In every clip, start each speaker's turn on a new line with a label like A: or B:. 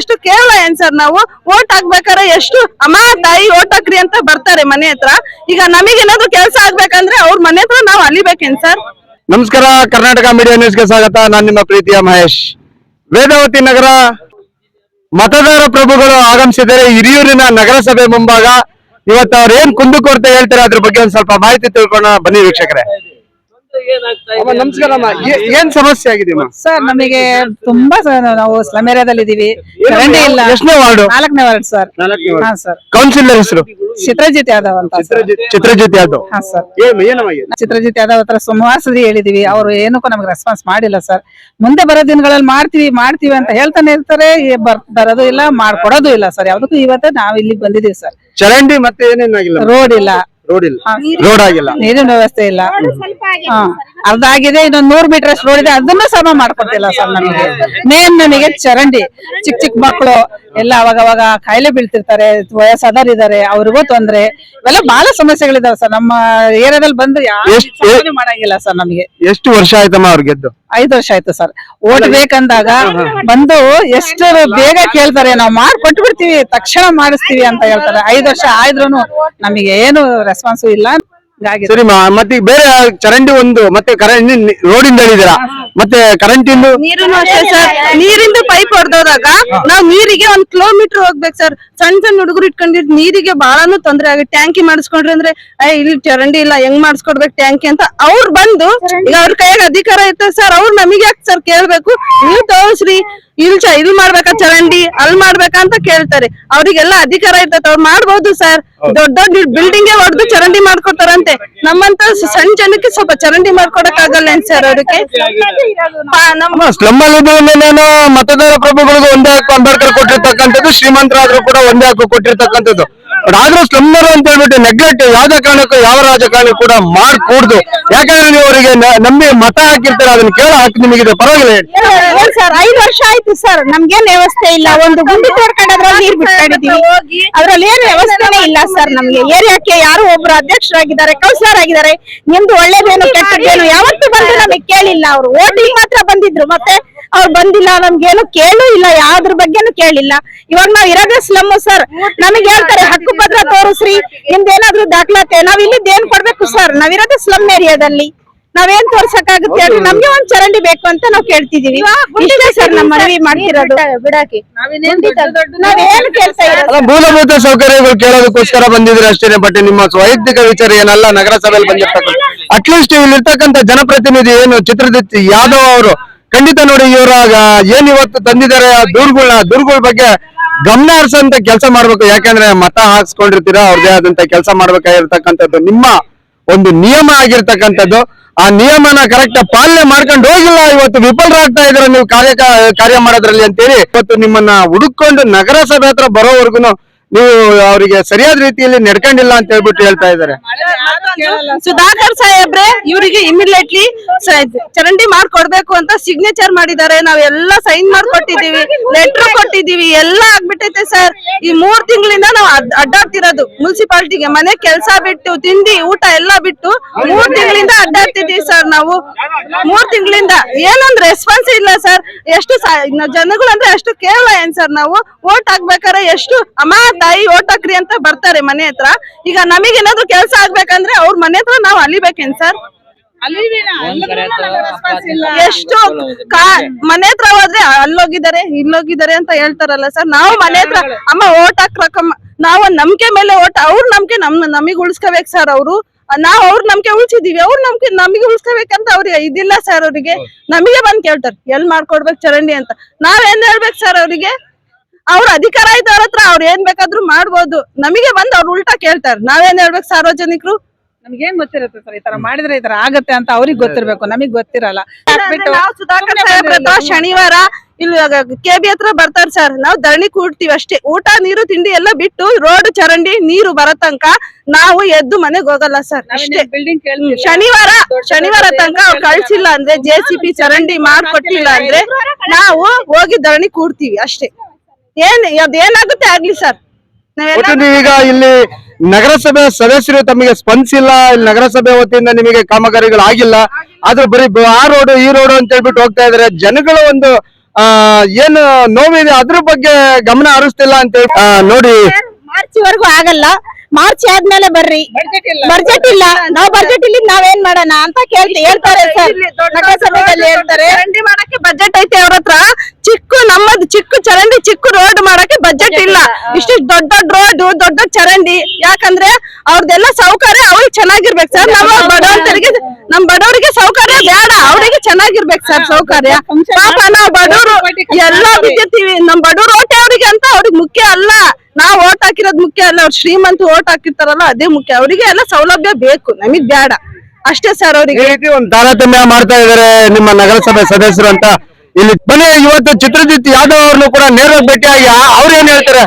A: ಅಷ್ಟು ಕೇವಲ ಏನ್ ಸರ್ ನಾವು? ಓಟ್ ಹಾಕ್ಬೇಕಾದ್ರೆ ಎಷ್ಟು ಅಮ್ಮ ತಾಯಿ ಓಟ್ ಹಾಕ್ರಿ ಅಂತ ಬರ್ತಾರೆ ಮನೆ ಹತ್ರ. ಈಗ ನಮಗೇನಾದ್ರು ಕೆಲಸ ಆಗ್ಬೇಕಂದ್ರೆ ಅವ್ರ ಮನೆ ಹತ್ರ ನಾವು ಅಲಿಬೇಕೇನ್ ಸರ್
B: ನಮಸ್ಕಾರ, ಕರ್ನಾಟಕ ಮೀಡಿಯಾ ನ್ಯೂಸ್ಗೆ ಸ್ವಾಗತ. ನಾನು ನಿಮ್ಮ ಪ್ರೀತಿಯ ಮಹೇಶ್. ವೇದಾವತಿ ನಗರ ಮತದಾರ ಪ್ರಭುಗಳು ಆಗಮಿಸಿದರೆ ಹಿರಿಯೂರಿನ ನಗರಸಭೆ ಮುಂಭಾಗ ಇವತ್ತು ಅವ್ರ ಏನ್ ಕುಂದುಕೊರತೆ ಹೇಳ್ತಾರೆ ಅದ್ರ ಬಗ್ಗೆ ಒಂದ್ ಸ್ವಲ್ಪ ಮಾಹಿತಿ ತಿಳ್ಕೊಳ್ಳೋಣ ಬನ್ನಿ ವೀಕ್ಷಕರೇ. ನಮಸ್ಕಾರ ಏನ್ ಸಮಸ್ಯೆ ಆಗಿದೆ
C: ಸರ್ ನಮಗೆ ತುಂಬಾ ನಾವು ಸ್ಲಮ್ ಏರಿಯಾದಲ್ಲಿ ಇದೀವಿ ಚರಂಡಿ ಇಲ್ಲ.
B: ಎಷ್ಟನೇ ವಾರ್ಡ್?
C: ನಾಲ್ಕನೇ ವಾರ್ಡ್ ಸರ್. ಹಾ ಸರ್.
B: ಕೌನ್ಸಿಲರ್ ಹೆಸರು?
C: ಚಿತ್ರಜಿತ್ ಯಾದವ್ ಅಂತ.
B: ಚಿತ್ರಜಿತ್ ಯಾದವ್.
C: ಹಾ ಸರ್? ಚಿತ್ರಜಿತ್ ಯಾದವ್ ಹತ್ರ ಸುಮಾರು ಹೇಳಿದೀವಿ. ಅವರು ಏನಕ್ಕೂ ನಮ್ಗೆ ರೆಸ್ಪಾನ್ಸ್ ಮಾಡಿಲ್ಲ ಸರ್. ಮುಂದೆ ಬರೋ ದಿನಗಳಲ್ಲಿ ಮಾಡ್ತೀವಿ ಮಾಡ್ತೀವಿ ಅಂತ ಹೇಳ್ತಾನೆ ಇರ್ತಾರೆ. ಬರೋದು ಇಲ್ಲ ಮಾಡ್ಕೊಡೋದು ಇಲ್ಲ ಸರ್. ಯಾವ್ದಕ್ಕೂ ಇವತ್ತು ನಾವ್ ಇಲ್ಲಿ ಬಂದಿದೀವಿ ಸರ್.
B: ಚರಂಡಿ ಮತ್ತೆ ಏನೇನಾಗಿಲ್ಲ
C: ರೋಡ್ ಇಲ್ಲ.
B: ರೋಡ್ ಇಲ್ಲ. ರೋಡ್ ಆಗಿಲ್ಲ.
C: ನೀರಿನ ವ್ಯವಸ್ಥೆ ಇಲ್ಲ. ಹಾ. ಅರ್ಧ ಆಗಿದೆ ಇನ್ನೊಂದ್ ನೂರ್ ಮೀಟರ್ ಅಷ್ಟು ರೋಡ್ ಇದೆ ಅದನ್ನು ಸಮ ಮಾಡ್ಕೊತಿಲ್ಲ ಸರ್ ನಮಗೆ ಮೇನ್ ನಮಗೆ ಚರಂಡಿ ಚಿಕ್ಕ ಚಿಕ್ಕ ಮಕ್ಕಳು ಎಲ್ಲ ಅವಾಗ ಅವಾಗ ಕಾಯಿಲೆ ಬೀಳ್ತಿರ್ತಾರೆ ವಯಸ್ಸಾದವ್ರು ಇದಾರೆ ಅವ್ರಿಗೂ ತೊಂದ್ರೆ. ಇವೆಲ್ಲ ಬಹಳ ಸಮಸ್ಯೆಗಳಿದಾವೆ ಸರ್. ನಮ್ಮ ಏರಿಯಾದಲ್ಲಿ ಬಂದು ಯಾರು
B: ಎಷ್ಟ್-
C: ಮಾಡಂಗಿಲ್ಲ ಸರ್ ನಮಗೆ.
B: ಎಷ್ಟು ವರ್ಷ ಆಯ್ತಮ್ಮ ಅವ್ರು ಗೆದ್ದು?
C: ಐದು ವರ್ಷ ಆಯ್ತು ಸರ್. ಓಟ್ ಬೇಕಂದಾಗ ಬಂದು ಎಷ್ಟು ಬೇಗ ಕೇಳ್ತಾರೆ ನಾವು ಮಾಡ್ಕೊಟ್ಟು ಬಿಡ್ತೀವಿ ತಕ್ಷಣ ಮಾಡಿಸ್ತೀವಿ ಅಂತ ಹೇಳ್ತಾರೆ. ಐದು ವರ್ಷ ಆದ್ರೂನು ನಮಗೆ ಏನು ರೆಸ್ಪಾನ್ಸು ಇಲ್ಲ.
B: ಸರಿ ಮತ್ತೆ ಈಗ ಬೇರೆ ಚರಂಡಿ ಒಂದು ಮತ್ತೆ ರೋಡ್ ರೋಡಿಂದ ಹೇಳಿದಿರಾ ಮತ್ತೆ ಕರೆಂಟ್ ಇಂದು?
A: ನೀರು ಅಷ್ಟೇ ಸರ್ ನೀರಿಂದು ಪೈಪ್ ಹೊಡೆದೋದಾಗ ನಾವ್ ನೀರಿಗೆ ಒಂದ್ ಕಿಲೋಮೀಟರ್ ಹೋಗ್ಬೇಕು ಸರ್ ಸಣ್ಣ ಸಣ್ಣ ಹುಡುಗರು ಇಟ್ಕೊಂಡಿದ್ ನೀರಿಗೆ ಬಹಳಾನು ತೊಂದ್ರೆ ಆಗುತ್ತೆ. ಟ್ಯಾಂಕಿ ಮಾಡಿಸ್ಕೊಂಡ್ರೆ ಅಂದ್ರೆ ಇಲ್ಲಿ ಚರಂಡಿ ಇಲ್ಲ ಹೆಂಗ್ ಮಾಡಿಸ್ಕೊಡ್ಬೇಕು ಟ್ಯಾಂಕಿ ಅಂತ ಅವ್ರು ಬಂದು ಈಗ ಅವ್ರ ಕೈಯಾಗ ಅಧಿಕಾರ ಇರ್ತದೆ ಸರ್ ಅವ್ರು ನಮಗೆ ಯಾಕೆ ಸರ್ ಕೇಳ್ಬೇಕು? ನೀವು ತೋರಿಸ್ರಿ. ಇಲ್ ಚ ಇಲ್ ಮಾಡ್ಬೇಕಾ ಚರಂಡಿ? ಅಲ್ ಮಾಡ್ಬೇಕಾ ಅಂತ ಕೇಳ್ತಾರೆ. ಅವ್ರಿಗೆಲ್ಲ ಅಧಿಕಾರ ಇರ್ತದೆ ಅವ್ರು ಮಾಡ್ಬೋದು ಸರ್ ದೊಡ್ಡ ದೊಡ್ಡ ಬಿಲ್ಡಿಂಗ್ ಹೊಡೆದು ಚರಂಡಿ ಮಾಡ್ಕೊತಾರಂತೆ. ನಮ್ಮಂತ ಸಣ್ಣ ಜನಕ್ಕೆ ಸ್ವಲ್ಪ ಚರಂಡಿ ಮಾಡ್ಕೊಡಕ್ ಆಗಲ್ಲ ಸರ್ ಅವ್ರಿಗೆ?
B: ಸ್ಲಮ್ ಅಲ್ಲಿ ಮತದಾರ ಪ್ರಭುಗಳಿಗೂ ಒಂದೇ ಹಕ್ಕು ಅಂಬೇಡ್ಕರ್ ಕೊಟ್ಟಿರ್ತಕ್ಕಂಥದ್ದು ಶ್ರೀಮಂತರಾದ್ರೂ ಕೂಡ ಒಂದೇ ಹಕ್ಕು ಕೊಟ್ಟಿರ್ತಕ್ಕಂಥದ್ದು. ಬಟ್ ಆದ್ರೂ ಸ್ಲಮ್ನರು ಅಂತ ಹೇಳ್ಬಿಟ್ಟು ನೆಗ್ಲೆಕ್ಟ್ ಯಾವ್ದೇ ಕಾರಣಕ್ಕೂ ಯಾವ ರಾಜಕಾರಣಕ್ಕೂ ಕೂಡ ಮಾಡ್ಕೂಡ್ದು. ಯಾಕಂದ್ರೆ ನೀವು ಅವರಿಗೆ ನಂಬಿ ಮತ ಹಾಕಿರ್ತಾರೆ ಅದನ್ನ ಕೇಳೋ ಹಾಕಿ ನಿಮಗಿದೆ ಪರವಾಗಿಲ್ಲ ಹೇಳಿ.
D: ಸರ್ ಐದು ವರ್ಷ ಆಯ್ತು ಸರ್. ನಮ್ಗೇನ್ ವ್ಯವಸ್ಥೆ ಇಲ್ಲ. ಒಂದು ಗುಂಡಿ ತೋಡ್ಕೊಂಡು ಅದ್ರಲ್ಲಿ ನೀರ್ ಬಿಟ್ಕೊಂಡಿದೀವಿ ಅದ್ರಲ್ಲಿ ಏನ್ ವ್ಯವಸ್ಥೆನೇ ಇಲ್ಲ ಸರ್ ನಮ್ಗೆ. ಏರಿಯಾಕ್ಕೆ ಯಾರು ಒಬ್ರು ಅಧ್ಯಕ್ಷರಾಗಿದ್ದಾರೆ ಕೌನ್ಸಿಲರ್ ಆಗಿದ್ದಾರೆ. ನಿಮ್ದು ಒಳ್ಳೇದೇನು ಕೆಟ್ಟದ್ದೇನು ಯಾವತ್ತೂ ಬಂದು ನಮಗೆ ಕೇಳಿಲ್ಲ ಅವರು. ಓಟಿಗೆ ಮಾತ್ರ ಬಂದಿದ್ರು. ಮತ್ತೆ ಅವ್ರು ಬಂದಿಲ್ಲ ನಮ್ಗೇನು ಕೇಳು ಇಲ್ಲ ಯಾವ್ದ್ರ ಬಗ್ಗೆನು ಕೇಳಿಲ್ಲ. ಇವಾಗ ನಾವ್ ಇರೋದೇ ಸ್ಲಮ್ ಸರ್ ನಮಗೆ ಹೇಳ್ತಾರೆ ಹಕ್ಕು ಪತ್ರ ತೋರಿಸ್ರಿ. ನಿಮ್ದೇನಾದ್ರೂ ದಾಖಲಾತಿ? ನಾವ್ ಇಲ್ಲಿದ್ ಏನ್ ಕೊಡ್ಬೇಕು ಸರ್ ನಾವಿರೋದೇ ಸ್ಲಮ್ ಏರಿಯಾದಲ್ಲಿ ನಾವೇನ್ ತೋರ್ಸಕ್ಕಾಗುತ್ತೆ ಹೇಳ್ರಿ ನಮ್ಗೆ ಒಂದ್ ಚರಂಡಿ ಬೇಕು ಅಂತ ನಾವ್ ಕೇಳ್ತಿದೀವಿ. ಇಷ್ಟೇ ಸರ್ ನಮ್ಮ ಮನವಿ ಮಾಡ್ತಿರೋದು. ಬಿಡಾಕಿ. ನಾವೇನು ಕೇಳ್ತಾ ಇರೋದು?
B: ಅಲ್ಲ ಮೂಲಭೂತ ಸೌಕರ್ಯಗಳು ಕೇಳೋದಕ್ಕೋಸ್ಕರ ಬಂದಿದ್ರೆ ಅಷ್ಟೇನೆ ಬಟ್ ನಿಮ್ಮ ವೈಯಕ್ತಿಕ ವಿಚಾರ ಏನಲ್ಲ? ನಗರಸಭೆಯಲ್ಲಿ ಬಂದಿರ್ತಕ್ಕಂಥ ಅಟ್ಲೀಸ್ಟ್ ಇಲ್ಲಿರ್ತಕ್ಕಂಥ ಜನಪ್ರತಿನಿಧಿ ಏನು ಚಿತ್ರದಿತ್ತಿ ಯಾದವ್ ಅವರು, ಖಂಡಿತ ನೋಡಿ ಇವರ ಏನ್ ಇವತ್ತು ತಂದಿದ್ದಾರೆ, ಆ ದೂರುಗಳನ್ನ ದೂರುಗಳ ಬಗ್ಗೆ ಗಮನ ಹರಿಸಂತ ಕೆಲಸ ಮಾಡ್ಬೇಕು. ಯಾಕಂದ್ರೆ ಮತ ಹಾಕ್ಸ್ಕೊಂಡಿರ್ತೀರಾ ಅವ್ರದೇ ಆದಂತ ಕೆಲಸ ಮಾಡ್ಬೇಕಾಗಿರ್ತಕ್ಕಂಥದ್ದು ನಿಮ್ಮ ಒಂದು ನಿಯಮ ಆಗಿರ್ತಕ್ಕಂಥದ್ದು. ಆ ನಿಯಮನ ಕರೆಕ್ಟ್ ಪಾಲನೆ ಮಾಡ್ಕೊಂಡು ಹೋಗಿಲ್ಲ, ಇವತ್ತು ವಿಫಲರಾಗ್ತಾ ಇದ್ರೆ ನೀವು ಕಾರ್ಯ ಕಾರ್ಯ ಮಾಡೋದ್ರಲ್ಲಿ ಅಂತೇಳಿ. ಇವತ್ತು ನಿಮ್ಮನ್ನ ಹುಡುಕೊಂಡು ನಗರಸಭೆ ಹತ್ರ ಬರೋವರೆಗೂ ನೀವು ಅವರಿಗೆ ಸರಿಯಾದ ರೀತಿಯಲ್ಲಿ ನಡ್ಕೊಂಡಿಲ್ಲ ಅಂತ ಹೇಳ್ಬಿಟ್ಟು ಹೇಳ್ತಾ ಇದ್ದಾರೆ.
A: ಸುಧಾಕರ್ ಸಾಹೇಬ್ರೆ, ಇವರಿಗೆ ಇಮಿಡಿಯೇಟ್ಲಿ ಚರಂಡಿ ಮಾಡ್ಕೊಡ್ಬೇಕು ಅಂತ ಸಿಗ್ನೇಚರ್ ಮಾಡಿದ್ದಾರೆ. ನಾವೆಲ್ಲ ಸೈನ್ ಮಾಡ್ಕೊಟ್ಟಿದೀವಿ ಲೆಟರ್ ಕೊಟ್ಟಿದೀವಿ ಎಲ್ಲ ಆಗ್ಬಿಟ್ಟೈತೆ ಸರ್ ಈ ಮೂರ್ ತಿಂಗಳಿಂದ ನಾವು ಅಡ್ಡಾಡ್ತಿರೋದು. ಮುನ್ಸಿಪಾಲ್ಟಿಗೆ ಮನೆ, ಕೆಲ್ಸ ಬಿಟ್ಟು, ತಿಂಡಿ, ಊಟ ಎಲ್ಲ ಬಿಟ್ಟು ಮೂರ್ ತಿಂಗಳಿಂದ ಅಡ್ಡಾಡ್ತಿದೀವಿ ಸರ್ ನಾವು. ಮೂರ್ ತಿಂಗಳಿಂದ. ಏನೊಂದ್ ರೆಸ್ಪಾನ್ಸ್ ಇಲ್ಲ ಸರ್ ಎಷ್ಟು ಜನಗಳಂದ್ರೆ ಅಷ್ಟು ಕೇವಲ ಏನ್ ಸರ್ ನಾವು? ಓಟ್ ಆಗ್ಬೇಕಾರೆ ಎಷ್ಟು? ಅಮ್ಮ ತಾಯಿ ಓಟ್ ಹಾಕ್ರಿ ಅಂತ ಬರ್ತಾರೆ ಮನೆ ಹತ್ರ. ಈಗ ನಮಗೇನಾದ್ರು ಕೆಲಸ ಆಗ್ಬೇಕಂದ್ರೆ ಅವ್ರ ಮನೆ ಹತ್ರ ನಾವು ಅಲಿಬೇಕೇನ್ ಸರ್? ಎಷ್ಟು ಕಾ- ಮನೆ ಹತ್ರ ಹೋದ್ರೆ ಅಲ್ಲೋಗಿದ್ದಾರೆ ಇಲ್ಲೋಗಿದ್ದಾರೆ ಅಂತ ಹೇಳ್ತಾರಲ್ಲ ಸರ್. ನಾವು ಮನೆ ಹತ್ರ ಅಮ್ಮ ಓಟ್ ರಕಮ ನಾವು ನಂಬಿಕೆ ಮೇಲೆ ಓಟ್ ಅವ್ರ ನಂಬಿಕೆ ನಮ್ ನಮಗ್ ಉಳಿಸ್ಕೋಬೇಕು ಸರ್ ಅವರು. ನಾವ್ ಅವ್ರ ನಂಬಿಕೆ ಉಳ್ಸಿದೀವಿ ಅವ್ರ ನಂಬಿಕೆ ನಮಗೆ ಉಳಿಸ್ಕೋಬೇಕಂತ ಅವ್ರಿಗೆ ಇದಿಲ್ಲ ಸರ್ ಅವರಿಗೆ. ನಮಗೆ ಬಂದ್ ಕೇಳ್ತಾರೆ ಎಲ್ ಮಾಡ್ಕೊಡ್ಬೇಕು ಚರಂಡಿ ಅಂತ. ನಾವೇನ್ ಹೇಳ್ಬೇಕು ಸರ್ ಅವರಿಗೆ? ಅವ್ರ ಅಧಿಕಾರ ಐತೆ ಅವ್ರ ಹತ್ರ ಅವ್ರ ಏನ್ ಬೇಕಾದ್ರೂ ಮಾಡ್ಬೋದು. ನಮಗೆ ಬಂದ್ ಅವ್ರು ಉಲ್ಟಾ ಕೇಳ್ತಾರೆ. ನಾವೇನ್ ಹೇಳ್ಬೇಕು ಸಾರ್ವಜನಿಕರು?
C: ನಮ್ಗೇನ್ ಗೊತ್ತಿರುತ್ತೆ ಸರ್ ಈ ತರ ಮಾಡಿದ್ರೆ ಈ ತರ ಆಗತ್ತೆ ಅಂತ ಅವ್ರಿಗೆ ಗೊತ್ತಿರ್ಬೇಕು. ನಮಗ್ ಗೊತ್ತಿರಲ್ಲ. ಹಾಕ್ಬಿಟ್ಟು
A: ನಾವು ಸುಧಾಕರ್ ಸಾಹೇಬ್ರ ಹತ್ರ ಶನಿವಾರ ಇಲ್ಲಿ ಕೆ ಬಿ ಹತ್ರ ಬರ್ತಾರೆ ಸರ್. ನಾವು ಧರಣಿ ಕೂಡ್ತೀವಿ ಅಷ್ಟೇ. ಊಟ ನೀರು ತಿಂಡಿ ಎಲ್ಲ ಬಿಟ್ಟು ರೋಡ್ ಚರಂಡಿ ನೀರು ಬರೋ ತನಕ ನಾವು ಎದ್ದು ಮನೆಗ್ ಹೋಗಲ್ಲ ಸರ್. ಅಷ್ಟೇ.
C: ಬಿಲ್ಡಿಂಗ್
A: ಶನಿವಾರ ಶನಿವಾರ ತನಕ ಅವ್ರು ಕಳ್ಸಿಲ್ಲ ಅಂದ್ರೆ ಜೆ ಸಿ ಪಿ ಚರಂಡಿ ಮಾಡ್ಕೊಟ್ಟಿಲ್ಲ ಅಂದ್ರೆ ನಾವು ಹೋಗಿ ಧರಣಿ ಕೂಡ್ತೀವಿ ಅಷ್ಟೇ. ಏನ್ ಅದೇನಾಗುತ್ತೆ ಆಗ್ಲಿ ಸರ್?
B: ಒಟ್ಟು ನೀವೀಗ ಇಲ್ಲಿ ನಗರಸಭೆ ಸದಸ್ಯರು ತಮಗೆ ಸ್ಪಂದಿಸಿಲ್ಲ. ಇಲ್ಲಿ ನಗರಸಭೆ ವತಿಯಿಂದ ನಿಮಗೆ ಕಾಮಗಾರಿಗಳು ಆಗಿಲ್ಲ ಆದ್ರೆ ಬರೀ ಆ ರೋಡ್ ಈ ರೋಡ್ ಅಂತ ಹೇಳ್ಬಿಟ್ಟು ಹೋಗ್ತಾ ಇದಾರೆ ಜನಗಳ ಒಂದು ಆ, ಏನು ನೋವಿದೆ ಅದ್ರ ಬಗ್ಗೆ ಗಮನ ಹರಿಸ್ತಿಲ್ಲ ಅಂತ ಹೇಳಿ ನೋಡಿ.
D: ಮಾರ್ಚ್ ವರೆಗೂ ಆಗಲ್ಲ. ಮಾರ್ಚ್ ಆದ್ಮೇಲೆ ಬರ್ರಿ. ಬಜೆಟ್ ಇಲ್ಲ. ನಾವ್ ಬಜೆಟ್ ಇಲ್ಲಿ ನಾವೇನ್ ಮಾಡೋಣ ಅಂತ ಕೇಳ್ತೀವಿ ಹೇಳ್ತಾರೆ ಸರ್. ನಗರಸಭೆಯಲ್ಲಿ ಹೇಳ್ತಾರೆ.
A: ಬಜೆಟ್ ಐತೆ ಅವ್ರ ಹತ್ರ. ಚಿಕ್ಕ ನಮ್ಮದು ಚಿಕ್ಕ ಚರಂಡಿ ಚಿಕ್ಕ ರೋಡ್ ಮಾಡಕ್ಕೆ ಬಜೆಟ್ ಇಲ್ಲ. ಇಷ್ಟು ದೊಡ್ಡ ದೊಡ್ಡ ರೋಡ್ ದೊಡ್ಡ ದೊಡ್ಡ ಚರಂಡಿ. ಯಾಕಂದ್ರೆ ಅವ್ರದೆಲ್ಲ ಸೌಕರ್ಯ ಅವ್ರಿಗೆ ಚೆನ್ನಾಗಿರ್ಬೇಕು ಸರ್ ನಮ್ಮ ಬಡವರಿಗೆ ನಮ್ ಬಡವರಿಗೆ ಸೌಕರ್ಯ ಬೇಡ. ಅವ್ರಿಗೆ ಚೆನ್ನಾಗಿರ್ಬೇಕು ಸರ್ ಸೌಕರ್ಯ. ಪಾಪ ನಾವ್ ಬಡವರು ಎಲ್ಲಾ ಬಿದ್ದಿರ್ತೀವಿ ನಮ್ ಬಡವರು ಓಟೆ ಅವ್ರಿಗೆ ಅಂತ ಅವ್ರಿಗೆ ಮುಖ್ಯ ಅಲ್ಲ. ನಾವ್ ಓಟ್ ಹಾಕಿರೋದ್ ಮುಖ್ಯ ಅಲ್ಲ. ಅವ್ರು ಶ್ರೀಮಂತ ಓಟ್ ಹಾಕಿರ್ತಾರಲ್ಲ ಅದೇ ಮುಖ್ಯ. ಅವರಿಗೆ ಎಲ್ಲ ಸೌಲಭ್ಯ ಬೇಕು. ನಮಗ್ ಬೇಡ. ಅಷ್ಟೇ ಸರ್
B: ಈ
A: ಅವ್ರಿಗೆ
B: ರೀತಿ ಒಂದು ತಾರತಮ್ಯ ಮಾಡ್ತಾ ಇದಾರೆ ನಿಮ್ಮ ನಗರಸಭೆ ಸದಸ್ಯರು ಅಂತ. ಇಲ್ಲಿ ಬನ್ನಿ, ಇವತ್ತು ಚಿತ್ರಜಿತ್ ಯಾದವ್ ಅವ್ರನ್ನು ಕೂಡ ನೇರವಾಗಿ ಭೇಟಿಯಾಗಿ ಅವ್ರು ಏನ್ ಹೇಳ್ತಾರೆ?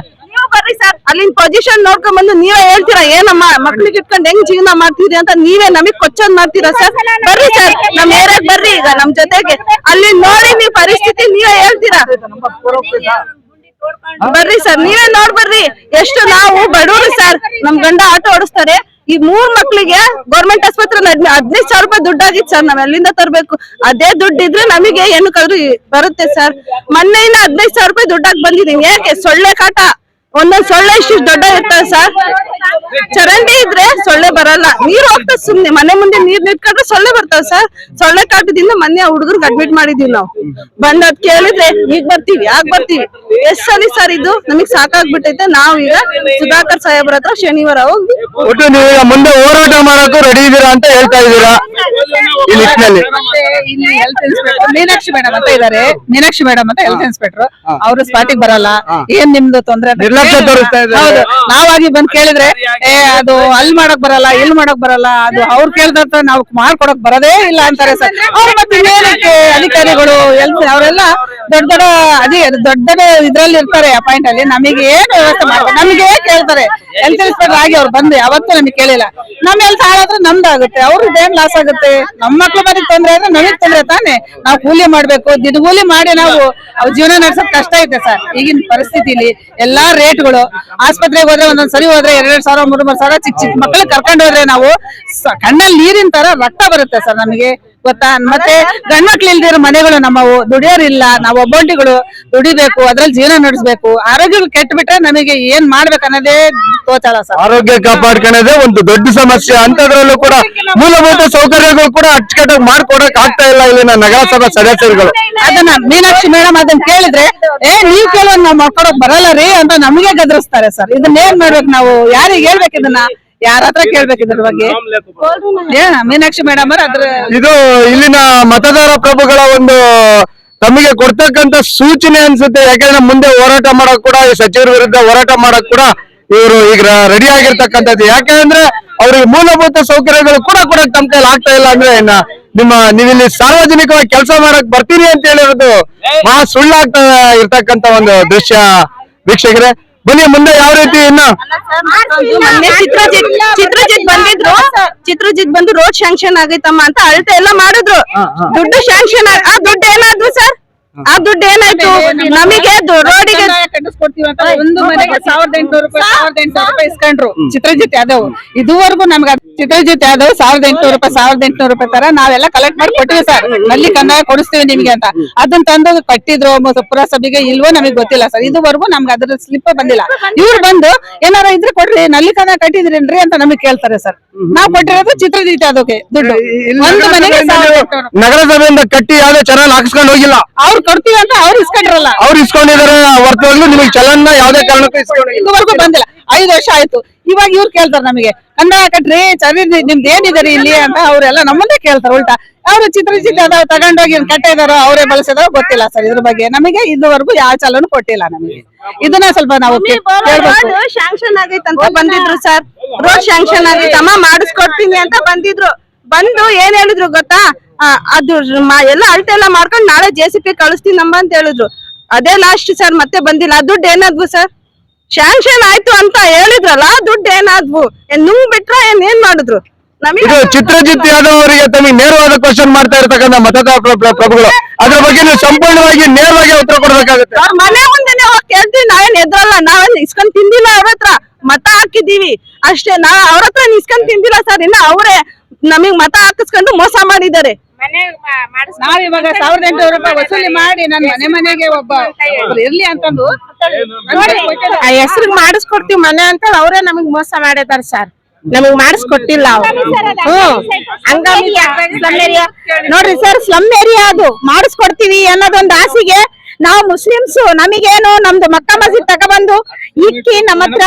A: ಸರ್, ಅಲ್ಲಿನ ಪೊಸಿಷನ್ ನೋಡ್ಕೊಂಡ್ ಬಂದು ನೀವೇ ಹೇಳ್ತೀರಾ, ಏನಮ್ಮ, ಮಕ್ಳಿಗೆ ಇಟ್ಕೊಂಡು ಹೆಂಗ್ ಜೀವನ ಮಾಡ್ತೀರಿ ಅಂತ ನೀವೇ ನಮಗ್ ಕೊಚ್ಚನ್ ಮಾಡ್ತೀರಾ ಸರ್? ಬರ್ರಿ ಸರ್, ನಮ್ ಏರಿಯಾಗ್ ಬರ್ರಿ, ಈಗ ನಮ್ ಜೊತೆಗೆ. ಅಲ್ಲಿ ನೋಡಿ ನೀವ್ ಪರಿಸ್ಥಿತಿ ನೀವೇ ಹೇಳ್ತೀರಾ? ಬರ್ರಿ ಸರ್, ನೀವೇ ನೋಡ್ಬರ್ರಿ ಎಷ್ಟು ನಾವು ಬಡವರು ಸರ್, ನಮ್ ಗಂಡ ಆಟೋ ಓಡಿಸ್ತಾರೆ ಈ ಮೂರ್ ಮಕ್ಳಿಗೆ ಗೌರ್ಮೆಂಟ್ ಆಸ್ಪತ್ರೆ ಹದಿನೈದು ಸಾವಿರ ರೂಪಾಯಿ ದುಡ್ಡಾಗಿತ್ತು ಸರ್, ನಾವ್ ಎಲ್ಲಿಂದ ತರ್ಬೇಕು? ಅದೇ ದುಡ್ಡು ಇದ್ರೆ ನಮಗೆ ಏನು ಕದ್ರು ಬರುತ್ತೆ ಸರ್. ಮೊನ್ನೆಯಿಂದ ಹದಿನೈದು ಸಾವಿರ ರೂಪಾಯಿ ದುಡ್ಡಾಗಿ ಬಂದಿದೀನಿ ಯಾಕೆ? ಸೊಳ್ಳೆ ಕಾಟ. ಒಂದೊಂದ್ ಸೊಳ್ಳೆ ಇಷ್ಟು ದೊಡ್ಡ ಇರ್ತದೆ ಸರ್? ಚರಂಡಿ ಇದ್ರೆ ಸೊಳ್ಳೆ ಬರಲ್ಲ. ನೀರ್ ಹೋಗ್ತಾ ಸುಮ್ನೆ, ಮನೆ ಮುಂದೆ ನೀರ್ ನಿಂತ್ಕೊಂಡ್ರೆ ಸೊಳ್ಳೆ ಬರ್ತದೆ ಸರ್. ಸೊಳ್ಳೆ ಕಾಟದಿಂದ ಮೊನ್ನೆ ಹುಡುಗರ್ಗ್ ಅಡ್ಮಿಟ್ ಮಾಡಿದೀವಿ ನಾವು. ಬಂದ್ ಅದ್ ಕೇಳಿದ್ರೆ, ಈಗ ಬರ್ತೀವಿ ಯಾಕೆ ಬರ್ತೀವಿ. ಎಷ್ಟ್ ಸಲ ಸರ್ ಇದು? ನಮಗ್ ಸಾಕಾಗ್ಬಿಟ್ಟೈತೆ. ನಾವ್ ಈಗ ಸುಧಾಕರ್ ಸಾಹೇಬ್ರ ಹತ್ರ ಶನಿವಾರ ಹೋಗಿ
B: ಮುಂದೆ ಹೋರಾಟ ಮಾಡಕ್ಕೂ ರೆಡಿ ಇದೀರಾ ಅಂತ ಹೇಳ್ತಾ ಇದೀರಾ? ಈ ನಿಟ್ಟಿನಲ್ಲಿ.
C: ಇಲ್ಲಿ ಹೆಲ್ತ್ ಇನ್ಸ್ಪೆಕ್ಟರ್ ಮೀನಾಕ್ಷಿ ಮೇಡಮ್ ಅಂತ ಇದಾರೆ. ಮೀನಾಕ್ಷಿ ಮೇಡಮ್ ಅಂತ ಹೆಲ್ತ್ ಇನ್ಸ್ಪೆಕ್ಟರ್ ಅವರು ಸ್ಪಾಟಿಗೆ ಬರಲ್ಲ. ಏನ್ ನಿಮ್ದು ತೊಂದ್ರೆ ಅಂತ
B: ನಿರ್ಲಕ್ಷ್ಯ
C: ಕೇಳಿದ್ರೆ-
B: ತೋರಿಸ್ತಾ ಇದ್ದಾರೆ.
C: ಹೌದು. ನಾವಾಗಿ ಬಂದ್ ಕೇಳಿದ್ರೆ ಏ ಅದು ಅಲ್ಲಿ ಮಾಡಕ್ ಬರಲ್ಲ ಇಲ್ಲಿ ಮಾಡಕ್ ಬರಲ್ಲ ಅದು ಅವ್ರು ಕೇಳಿದಂತ ನಾವು ಮಾಡ್ಕೊಡಕ್ ಬರೋದೇ ಇಲ್ಲ ಅಂತಾರೆ ಸರ್. ಅವ್ರ ಮತ್ತೆ ಏನಕ್ಕೆ ಅಧಿಕಾರಿಗಳು ಎಲ್ ಅವರೆಲ್ಲ ದೊಡ್ಡ ದೊಡ್ಡ ಅದೇ ದೊಡ್ಡ ದೊಡ್ಡ ಇದ್ರಲ್ಲಿ ಇರ್ತಾರೆ ಅಪಾಯಿಂಟ್ ಅಲ್ಲಿ. ನಮಗೆ ಏನ್ ವ್ಯವಸ್ಥೆ ಮಾಡ್ಬೇಕು ನಮಗೆ ಕೇಳ್ತಾರೆ? ಹೆಲ್ತ್ ಇನ್ಸ್ಪೆಕ್ಟರ್ ಆಗಿ ಅವ್ರು ಬಂದು ಯಾವತ್ತೂ ನಮಗೆ ಕೇಳಿಲ್ಲ. ನಮ್ ಹೆಲ್ತ್ ಹಾಳಾದ್ರೆ ನಮ್ದಾಗುತ್ತೆ. ಅವ್ರದ್ದು ಏನ್ ಲಾಸ್ ಆಗುತ್ತೆ? ನಮ್ಮ ಮಕ್ಳು ಮನೆಗೆ ತೊಂದ್ರೆ ಆದ್ರೆ ನಮಗ್ ತೊಂದ್ರೆ ತಾನೆ? ನಾವು ಕೂಲಿ ಮಾಡ್ಬೇಕು. ದಿನಗೂಲಿ ಮಾಡಿ ನಾವು ಜೀವನ ನಡ್ಸಕ್ ಕಷ್ಟ ಐತೆ ಸರ್. ಈಗಿನ ಪರಿಸ್ಥಿತಿಲಿ ಎಲ್ಲಾ ರೇಟ್ಗಳು. ಆಸ್ಪತ್ರೆಗೆ ಹೋದ್ರೆ ಒಂದೊಂದ್ ಸರಿ ಹೋದ್ರೆ ಎರಡ್ ಸಾವಿರ, ಮೂರು ಮೂರು ಸಾವಿರ ಚಿಕ್ಕ ಚಿಕ್ಕ ಮಕ್ಳು ಕರ್ಕೊಂಡು ಹೋದ್ರೆ ನಾವು ಕಣ್ಣಲ್ಲಿ ನೀರಿನ ತರ ರಕ್ತ ಬರುತ್ತೆ ಸರ್ ನಮಗೆ. ಗೊತ್ತಾ? ಮತ್ತೆ ಗಂಡ್ಮಕ್ಳು ಇಲ್ದಿರೋ ಮನೆಗಳು ನಮ್ಮವು ದುಡಿಯೋರಿಲ್ಲ. ನಾವು ಒಬ್ಬೊಂಟಿಗಳು ದುಡಿಬೇಕು ಅದ್ರಲ್ಲಿ ಜೀವನ ನಡೆಸ್ಬೇಕು. ಆರೋಗ್ಯ ಕೆಟ್ಟ ಬಿಟ್ರೆ ನಮಗೆ ಏನ್ ಮಾಡ್ಬೇಕು ಅನ್ನೋದೇ ತೋಚಲ್ಲ ಸರ್.
B: ಆರೋಗ್ಯ ಕಾಪಾಡ್ಕೊಳ್ಳೋದೇ ಒಂದು ದೊಡ್ಡ ಸಮಸ್ಯೆ. ಅಂತದ್ರಲ್ಲೂ ಕೂಡ ಮೂಲಭೂತ ಸೌಕರ್ಯಗಳು ಕೂಡ ಅಚ್ಚುಕಟ್ಟಾಗಿ ಮಾಡ್ಕೊಡಕ್ ಆಗ್ತಾ ಇಲ್ಲ ಇಲ್ಲಿನ ನಗರಸಭಾ ಸದಸ್ಯರುಗಳು.
C: ಅದನ್ನ ಮೀನಾಕ್ಷಿ ಮೇಡಮ್ ಅದನ್ನ ಕೇಳಿದ್ರೆ ಏ ನೀವ್ ಕೇಳೋ ನಾವ್ ಮಾಡ್ಕೊಡಕ್ ಬರಲ್ಲ ರೀ ಅಂತ ನಮಗೆ ಗದರಿಸ್ತಾರೆ ಸರ್. ಇದನ್ನ ಏನ್ ಮಾಡ್ಬೇಕು ನಾವು? ಯಾರಿಗೆ ಹೇಳ್ಬೇಕು ಇದನ್ನ? ಯಾರ ಹತ್ರ ಕೇಳ್ಬೇಕು ಇದ್ರ ಬಗ್ಗೆ ಮೀನಾಕ್ಷಿ ಮೇಡಮ್
B: ಇದು ಇಲ್ಲಿನ ಮತದಾರ ಪ್ರಭುಗಳ ಒಂದು ತಮಗೆ ಕೊಡ್ತಕ್ಕಂತ ಸೂಚನೆ ಅನ್ಸುತ್ತೆ. ಯಾಕಂದ್ರೆ ಮುಂದೆ ಹೋರಾಟ ಮಾಡಕ್ ಕೂಡ, ಈ ಸಚಿವರ ವಿರುದ್ಧ ಹೋರಾಟ ಮಾಡಕ್ ಕೂಡ ಇವರು ಈಗ ರೆಡಿ ಆಗಿರ್ತಕ್ಕಂಥದ್ದು. ಯಾಕಂದ್ರೆ ಅವ್ರಿಗೆ ಮೂಲಭೂತ ಸೌಕರ್ಯಗಳು ಕೂಡ ಕೊಡಕ್ ತಮ್ಮ ಕೈಲಿ ಆಗ್ತಾ ಇಲ್ಲ ಅಂದ್ರೆ ಇನ್ನ ನಿಮ್ಮ ನೀವಿಲ್ಲಿ ಸಾರ್ವಜನಿಕವಾಗಿ ಕೆಲಸ ಮಾಡಕ್ ಬರ್ತೀನಿ ಅಂತ ಹೇಳಿರೋದು ಮಹಾ ಸುಳ್ಳಾಗ್ತಾ ಇರ್ತಕ್ಕಂತ ಒಂದು ದೃಶ್ಯ. ವೀಕ್ಷಕರೇ ಬನ್ನಿ ಮುಂದೆ ಯಾವ ರೀತಿ ಇನ್ನ?
A: ಮೊನ್ನೆ ಚಿತ್ರಜಿತ್ ಚಿತ್ರಜಿತ್ ಬಂದಿದ್ರು. ಚಿತ್ರಜಿತ್ ಬಂದು ರೋಡ್ ಶಾಂಕ್ಷನ್ ಆಗೈತಮ್ಮ ಅಂತ ಅಳತೆ ಎಲ್ಲ ಮಾಡಿದ್ರು. ದುಡ್ಡು ಶಾಂಕ್ಷನ್ ಆ ದುಡ್ಡು ಏನಾದ್ರು ಸರ್? ಆ ದುಡ್ಡು ಏನಾಯ್ತು? ನಮಗೆ ರೋಡಿಗೆ
C: ಕಟ್ಟಿಸ್ಕೊಡ್ತೀವಿ ಅಂತ ಒಂದು ಮನೆಗೆ ಸಾವಿರದ ಎಂಟುನೂರು ರೂಪಾಯಿ ಸಾವಿರದ ಎಂಟುನೂರು ರೂಪಾಯಿ ಇಸ್ಕೊಂಡ್ರು. ಚಿತ್ರಜಿತ್ ಯಾದವ್. ಇದುವರೆಗೂ ನಮ್ಗೆ ಚಿತ್ರಜಿತ್ ಯಾದವ್ ಸಾವಿರದ ಎಂಟುನೂರು ರೂಪಾಯಿ ಸಾವಿರದ ಎಂಟುನೂರು ರೂಪಾಯಿ ತರ ನಾವೆಲ್ಲ ಕಲೆಕ್ಟ್ ಮಾಡಿ ಕೊಟ್ಟಿವಿ ಸರ್ನಲ್ಲಿ ಕಂದಾಯ ಕೊಡಿಸ್ತೀವಿ ನಿಮ್ಗೆ ಅಂತ. ಅದನ್ನ ತಂದು ಕಟ್ಟಿದ್ರು ಪುರಸಭೆಗೆ ಇಲ್ವೋ ನಮಗೆ ಗೊತ್ತಿಲ್ಲ ಸರ್ ಇದುವರೆಗೂ ನಮ್ಗೆ ಅದ್ರ ಸ್ಲಿಪ್ ಬಂದಿಲ್ಲ. ಇವ್ರು ಬಂದು ಏನಾರ ಇದ್ರೆ ಕೊಡ್ರಿ ನಲ್ಲಿ ಕಂದಾಯ ಕಟ್ಟಿದ್ರೇನ್ರಿ ಅಂತ ನಮಗೆ ಕೇಳ್ತಾರೆ ಸರ್ ನಾವ್ ಕೊಟ್ಟಿರೋದು ಚಿತ್ರಜಿತ್ ಯಾದವ್ಗೆ ದುಡ್ಡು. ಒಂದು ಮನೆಗೆ
B: ನಗರಸಭೆಯಿಂದ ಕಟ್ಟಿ ಯಾವ್ದೇ ಚೆನ್ನಾಗಿ ಹಾಕಿಸ್ಕೊಂಡು ಹೋಗಿಲ್ಲ.
C: ಅವ್ರು ಕೊಡ್ತೀವಿ ಅಂತ ಅವ್ರು ಇಸ್ಕೊಂಡ್ರಲ್ಲ.
B: ಅವ್ರು ಇಸ್ಕೊಂಡಿದ್ದಾರೆ ಹೊರತಾಗ್ಲೂ ನಿಮಗೆ ಚಲನ್ನ ಯಾವ್ದೇ ಕಾರಣಕ್ಕೂ ಇಸ್ಕೊಂಡಿಲ್ಲ.
C: ಇದುವರೆಗೂ ಬಂದಿಲ್ಲ. ಐದು ವರ್ಷ ಆಯ್ತು. ಇವಾಗ ಇವ್ರು ಕೇಳ್ತಾರೆ ನಮಗೆ ಕಂದಾಯ ಕಟ್ರಿ ಚರಿ ನಿಮ್ದು ಏನಿದೆ ರೀ ಇಲ್ಲಿ? ಅಂತ ಅವರೆಲ್ಲ ನಮ್ಮನ್ನೇ ಕೇಳ್ತಾರೆ ಉಲ್ಟಾ. ಅವ್ರು ಚಿತ್ರ ಅದಾವ ತಗೊಂಡೋಗಿ ಕಟ್ಟಿದಾರೋ ಅವರೇ ಬಳಸಿದಾರೋ ಗೊತ್ತಿಲ್ಲ ಸರ್. ಇದ್ರ ಬಗ್ಗೆ ನಮಗೆ ಇದುವರೆಗೂ ಯಾವ ಚಾಲನು ಕೊಟ್ಟಿಲ್ಲ ನಮಗೆ. ಇದನ್ನ ಸ್ವಲ್ಪ ನಾವು
A: ಶಾಂಕ್ಷನ್ ಆಗೈತಂತ ಬಂದಿದ್ರು ಸರ್. ರೋಡ್ ಶಾಂಕ್ಷನ್ ಆಗೈತಮ್ಮ ಮಾಡಿಸ್ಕೊಡ್ತೀನಿ ಅಂತ ಬಂದಿದ್ರು. ಬಂದು ಏನ್ ಹೇಳಿದ್ರು ಗೊತ್ತಾ? ಅದು ಎಲ್ಲ ಅಳತೆ ಎಲ್ಲ ಮಾಡ್ಕೊಂಡು ನಾಳೆ ಜೆ ಸಿ ಪಿ ಕಳಿಸ್ತೀನಮ್ಮ ಅಂತ ಹೇಳಿದ್ರು. ಅದೇ ಲಾಸ್ಟ್ ಸರ್ ಮತ್ತೆ ಬಂದಿಲ್ಲ. ಆ ದುಡ್ಡು ಏನಾದ್ವು ಸರ್ ಶಾಂಕ್ಷನ್ ಆಯ್ತು ಅಂತ ಹೇಳಿದ್ರಲ್ಲ ದುಡ್ಡು ಏನಾದ್ವು? ಏನ್ ನುಂಗ್ ಬಿಟ್ರ ಏನ್ ಏನ್ ಮಾಡಿದ್ರು? ನಮಗೆ
B: ಇದು ಚಿತ್ರಜಿತ್ ಯಾದವ್ ಅವರಿಗೆ ತಮಗೆ ನೇರವಾದ ಕ್ವಶನ್ ಮಾಡ್ತಾ ಇರ್ತಕ್ಕಂಥ ಮತದಾರ ಪ್ರ- ಪ್ರ- ಪ್ರಭುಗಳು. ಅದ್ರ ಬಗ್ಗೆ ನೀವು ಸಂಪೂರ್ಣವಾಗಿ ನೇರವಾಗಿ ಉತ್ತರ ಕೊಡಬೇಕಾಗುತ್ತೆ.
A: ಅವ್ರ ಮನೆ ಮುಂದೆನೆ ಹೋಗಿ ಕೇಳ್ತೀವಿ ನಾವೇನ್ ಎದ್ರಲ್ಲ ನಾವೇನ್ ಇಸ್ಕೊಂಡ್ ತಿಂದಿಲ್ಲ ಅವ್ರ ಹತ್ರ? ಮತ ಹಾಕಿದೀವಿ ಅಷ್ಟೇ ನಾ ಅವ್ರ ಹತ್ರ ಇಸ್ಕೊಂಡ್ ತಿಂದಿಲ್ಲ ಸರ್ ಇನ್ನ ಅವರೇ ನಮಗ್ ಮತ ಹಾಕಿಸ್ಕೊಂಡು ಮೋಸ ಮಾಡಿದ್ದಾರೆ.
C: ನಾವ್ ಇವಾಗ ಸಾವಿರದ ಎಂಟುನೂರು ರೂಪಾಯಿ ವಸೂಲಿ ಮಾಡಿ ನನ್ ಮನೆ ಮನೆಗೆ ಒಬ್ಬ ಒಬ್ರು ಇರ್ಲಿ ಅಂತಂದು.
D: ಆ ಹೆಸರು ಮಾಡಿಸ್ಕೊಡ್ತೀವಿ ಮನೆ ಅಂತ ಅವರೇ ನಮಗ್ ಮೋಸ ಮಾಡಿದಾರ ಸರ್. ನಮಗ್ ಮಾಡಿಸ್ಕೊಟ್ಟಿಲ್ಲ ಅವ್ರು. ಹ್ಮ್. ಹಂಗಾಗಿ ಸ್ಲಮ್ ಏರಿಯಾ ನೋಡ್ರಿ ಸರ್ ಸ್ಲಮ್ ಏರಿಯಾ ಅದು. ಮಾಡಿಸ್ಕೊಡ್ತೀವಿ ಅನ್ನೋದೊಂದು ಆಸೆಗೆ ನಾವು ಮುಸ್ಲಿಮ್ಸ್ ನಮಗೇನು ನಮ್ದು ಮಕ್ಕ ಮಸೀದ್ ತಗೊಬಂದು ಇಕ್ಕಿ ನಮ್ಮ ಹತ್ರ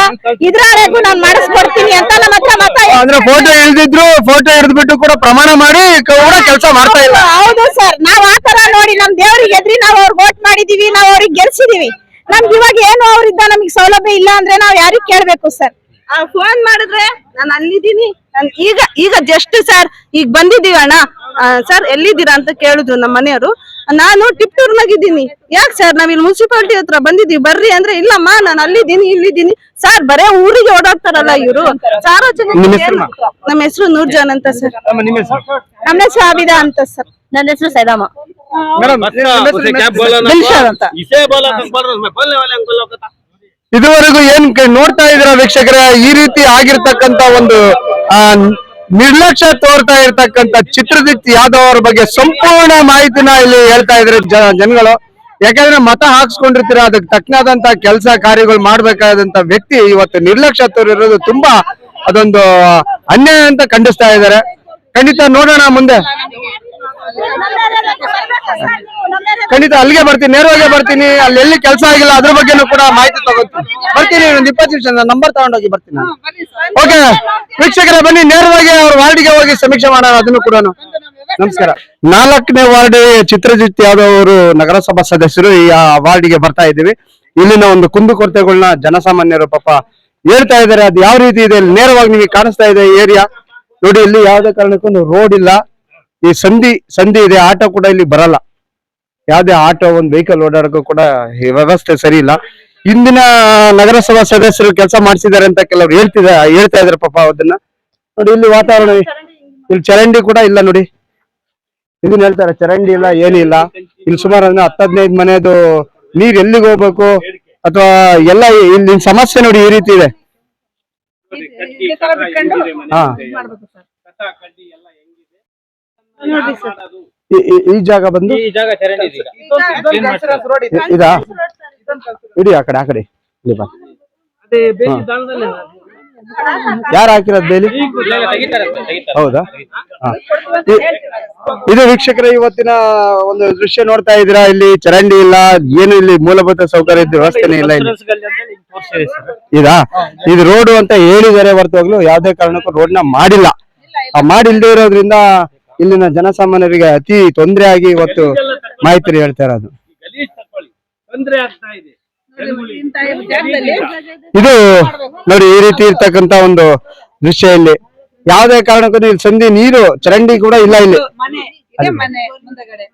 D: ಇದ್ರವರೆಗೂ ನಾನು ಮಾಡಿಸ್ಕೊಡ್ತೀನಿ ಅಂತ ನಮ್ಮ ಹತ್ರ ಮತ
B: ಅಂದ್ರೆ ಫೋಟೋ ಇಳ್ದಿದ್ರು ಫೋಟೋ ಹಿಡಿದ್ಬಿಟ್ಟು ಕೂಡ ಪ್ರಮಾಣ ಮಾಡಿ ಕೂಡ ಕೆಲಸ ಮಾಡ್ತಾ ಇಲ್ಲ.
D: ಹೌದು ಸರ್ ನಾವ್ ಆತರ ನೋಡಿ ನಮ್ ದೇವ್ರಿಗೆ ಎದ್ರಿ ನಾವ್ ಅವ್ರಿಗೆ ವೋಟ್ ಮಾಡಿದೀವಿ ನಾವ್ ಅವ್ರಿಗೆ ಗೆಲ್ಸಿದೀವಿ. ನಮ್ಗೆ ಇವಾಗ ಏನು ಅವ್ರಿಂದ ನಮಗೆ ಸೌಲಭ್ಯ ಇಲ್ಲ ಅಂದ್ರೆ ನಾವ್ ಯಾರಿಗ್ ಕೇಳ್ಬೇಕು ಸರ್
A: ಫೋನ್ ಮಾಡಿದ್ರೆ ನಾನು ಅಲ್ಲಿದ್ದೀನಿ. ಈಗ ಈಗ ಜಸ್ಟ್ ಸರ್ ಈಗ ಬಂದಿದ್ದೀವಿ ಅಣ್ಣ. ಸರ್ ಎಲ್ಲಿದ್ದೀರಾ ಅಂತ ಕೇಳಿದ್ರು ನಮ್ಮ ಮನೆಯವರು. ನಾನು ಟಿಪ್ಟೂರ್ನಾಗಿದ್ದೀನಿ ಯಾಕೆ ಸರ್ ನಾವ್ ಇಲ್ಲಿ ಮುನ್ಸಿಪಾಲಿಟಿ ಹತ್ರ ಬಂದಿದ್ದೀವಿ. ಬರ್ರಿ ಅಂದ್ರೆ ಇಲ್ಲಮ್ಮ ನಾನು ಅಲ್ಲಿದ್ದೀನಿ ಇಲ್ಲಿದ್ದೀನಿ. ಸರ್ ಬರೇ ಊರಿಗೆ ಓಡಾಡ್ತಾರಲ್ಲ ಇವರು. ಸಾರ್ವಜನಿಕ
B: ನಿಮ್ಮ ಹೆಸ್ರು?
A: ನಮ್ಮ ಹೆಸರು ನೂರ್ಜಾನ್ ಅಂತ ಸರ್
B: ನಿಮ್ಮ ಹೆಸರು?
D: ನಮ್ಮ ಹೆಸರು ಆಬಿದ ಅಂತ ಸರ್
A: ನನ್ನ ಹೆಸರು ಸೈದಾಮ.
C: ಅಂತ.
B: ಇದುವರೆಗೂ ಏನ್ ನೋಡ್ತಾ ಇದ್ರ ವೀಕ್ಷಕರ? ಈ ರೀತಿ ಆಗಿರ್ತಕ್ಕಂತ ಒಂದು ಆ, ನಿರ್ಲಕ್ಷ್ಯ ತೋರ್ತಾ ಇರ್ತಕ್ಕಂತ ಚಿತ್ರದಿತ್ ಯಾದವ್ ಅವ್ರ ಬಗ್ಗೆ ಸಂಪೂರ್ಣ ಮಾಹಿತಿನ ಇಲ್ಲಿ ಹೇಳ್ತಾ ಇದ್ರೆ ಜನಗಳು. ಯಾಕಂದ್ರೆ ಮತ ಹಾಕ್ಸ್ಕೊಂಡಿರ್ತೀರ ಅದಕ್ಕೆ ತಕ್ಕನಾದಂತ ಕೆಲಸ ಕಾರ್ಯಗಳು ಮಾಡ್ಬೇಕಾದಂತ ವ್ಯಕ್ತಿ ಇವತ್ತು ನಿರ್ಲಕ್ಷ್ಯ ತೋರಿರೋದು ತುಂಬಾ ಅದೊಂದು ಅನ್ಯಾಯ ಅಂತ ಖಂಡಿಸ್ತಾ ಇದ್ದಾರೆ. ಖಂಡಿತ ನೋಡೋಣ ಮುಂದೆ. ಖಂಡಿತ ಅಲ್ಲಿಗೆ ಬರ್ತೀನಿ, ನೇರವಾಗಿ ಬರ್ತೀನಿ. ಅಲ್ಲಿ ಎಲ್ಲಿ ಕೆಲಸ ಆಗಿಲ್ಲ, ಅದ್ರ ಬಗ್ಗೆನೂ ಕೂಡ ಮಾಹಿತಿ ತಗೋತೀನಿ ಬರ್ತೀನಿ, ಒಂದು ಇಪ್ಪತ್ತು ನಿಮಿಷ ನಂಬರ್ ತಗೊಂಡೋಗಿ ಬರ್ತೀನಿ ಓಕೆ, ವೀಕ್ಷಕರೇ, ಬನ್ನಿ, ನೇರವಾಗಿ ಅವ್ರ ವಾರ್ಡ್ಗೆ ಹೋಗಿ ಸಮೀಕ್ಷೆ ಮಾಡೋಣ, ಅದನ್ನು ಕೂಡ ನಮಸ್ಕಾರ. ನಾಲ್ಕನೇ ವಾರ್ಡ್ ಚಿತ್ರಜಿತ್ ಯಾದವ್ ಅವರು ನಗರಸಭಾ ಸದಸ್ಯರು ಈ ವಾರ್ಡ್ಗೆ ಬರ್ತಾ ಇದ್ದೀವಿ. ಇಲ್ಲಿನ ಒಂದು ಕುಂದುಕೊರತೆಗಳನ್ನ ಜನಸಾಮಾನ್ಯರು ಪಾಪ ಹೇಳ್ತಾ ಇದ್ದಾರೆ. ಅದು ಯಾವ ರೀತಿ ಇದೆ? ನೇರವಾಗಿ ನಿಮಗೆ ಕಾಣಿಸ್ತಾ ಇದೆ ಏರಿಯಾ. ನೋಡಿ, ಇಲ್ಲಿ ಯಾವುದೇ ಕಾರಣಕ್ಕೂ ರೋಡ್ ಇಲ್ಲ. ಈ ಸಂಧಿ ಸಂಧಿ ಇದೆ ಆಟೋ ಕೂಡ ಇಲ್ಲಿ ಬರಲ್ಲ. ಯಾವುದೇ ಆಟೋ ಒಂದು ವೆಹಿಕಲ್ ಓಡಾಡಕ್ಕೂ ಕೂಡ ಈ ವ್ಯವಸ್ಥೆ ಸರಿ ಇಲ್ಲ. ಇಂದಿನ ನಗರಸಭಾ ಸದಸ್ಯರು ಕೆಲಸ ಮಾಡಿಸಿದ್ದಾರೆ ಅಂತ ಕೆಲವರು ಹೇಳ್ತಿದ ಹೇಳ್ತಾ ಇದಾರೆ ಪಾಪ ಅದನ್ನ ನೋಡಿ ಇಲ್ಲಿ ವಾತಾವರಣ ಇಲ್ಲಿ ಚರಂಡಿ ಕೂಡ ಇಲ್ಲ ನೋಡಿ. ಇದನ್ನ ಹೇಳ್ತಾರೆ ಚರಂಡಿ ಇಲ್ಲ ಏನಿಲ್ಲ ಇಲ್ಲಿ. ಸುಮಾರು ಅಂದ್ರೆ ಹತ್ತು ಹದಿನೈದು ಮನೆದು ನೀರ್ ಎಲ್ಲಿಗೆ ಹೋಗ್ಬೇಕು? ಅಥವಾ ಎಲ್ಲ ಇಲ್ಲಿ ಸಮಸ್ಯೆ ನೋಡಿ ಈ ರೀತಿ ಇದೆ. ಹಾ. ಈ- ಜಾಗ ಬಂದು?
E: ಈ ಜಾಗ ಚರಂಡಿ ಇದೆ.
B: ಇಡಿ ಆ ಕಡೆ ಆ ಕಡೆ. ಇಲ್ಲಿ ಬಾ.
E: ಅದೇ ಬೇಲಿ ದಾಳದಲ್ಲೇ
B: ಯಾರು ಹಾಕಿರೋದು ಬೇಲಿ. ಹೌದಾ? ಹಾ. ಇದು ವೀಕ್ಷಕರ ಇವತ್ತಿನ ಒಂದು ದೃಶ್ಯ ನೋಡ್ತಾ ಇದ್ದೀರಾ? ಇಲ್ಲಿ ಚರಂಡಿ ಇಲ್ಲ ಏನು ಇಲ್ಲಿ ಮೂಲಭೂತ ಸೌಕರ್ಯದ ವ್ಯವಸ್ಥೆನೇ ಇಲ್ಲ ಇಲ್ಲಿ. ಇದಾ? ಇದು ರೋಡ್ ಅಂತ ಹೇಳಿದ್ದಾರೆ ಹೊರತುವಾಗ್ಲು ಯಾವುದೇ ಕಾರಣಕ್ಕೂ ರೋಡ್ನ ಮಾಡಿಲ್ಲ ಆ ಮಾಡಿಲ್ದೇ ಇರೋದ್ರಿಂದ ಇಲ್ಲಿನ ಜನಸಾಮಾನ್ಯರಿಗೆ ಅತಿ ತೊಂದರೆ ಆಗಿ ಇವತ್ತು ಮಾಹಿತಿ ಹೇಳ್ತಾ ಇರೋದು.
E: ಗಲೀಜ್ ತಕೊಳ್ಳಿ ತೊಂದ್ರೆ ಇದೆ.
B: ಇದು ನೋಡಿ ಈ ರೀತಿ ಇರ್ತಕ್ಕಂತ ಒಂದು ದೃಶ್ಯ ಇಲ್ಲಿ. ಯಾವುದೇ ಕಾರಣಕ್ಕೂ ಇಲ್ಲಿ ಸಂಧಿ ನೀರು ಚರಂಡಿ ಕೂಡ ಇಲ್ಲ ಇಲ್ಲಿ.
C: ಮನೆ. ಇದೆ ಮನೆ ಮುಂದಗಡೆ.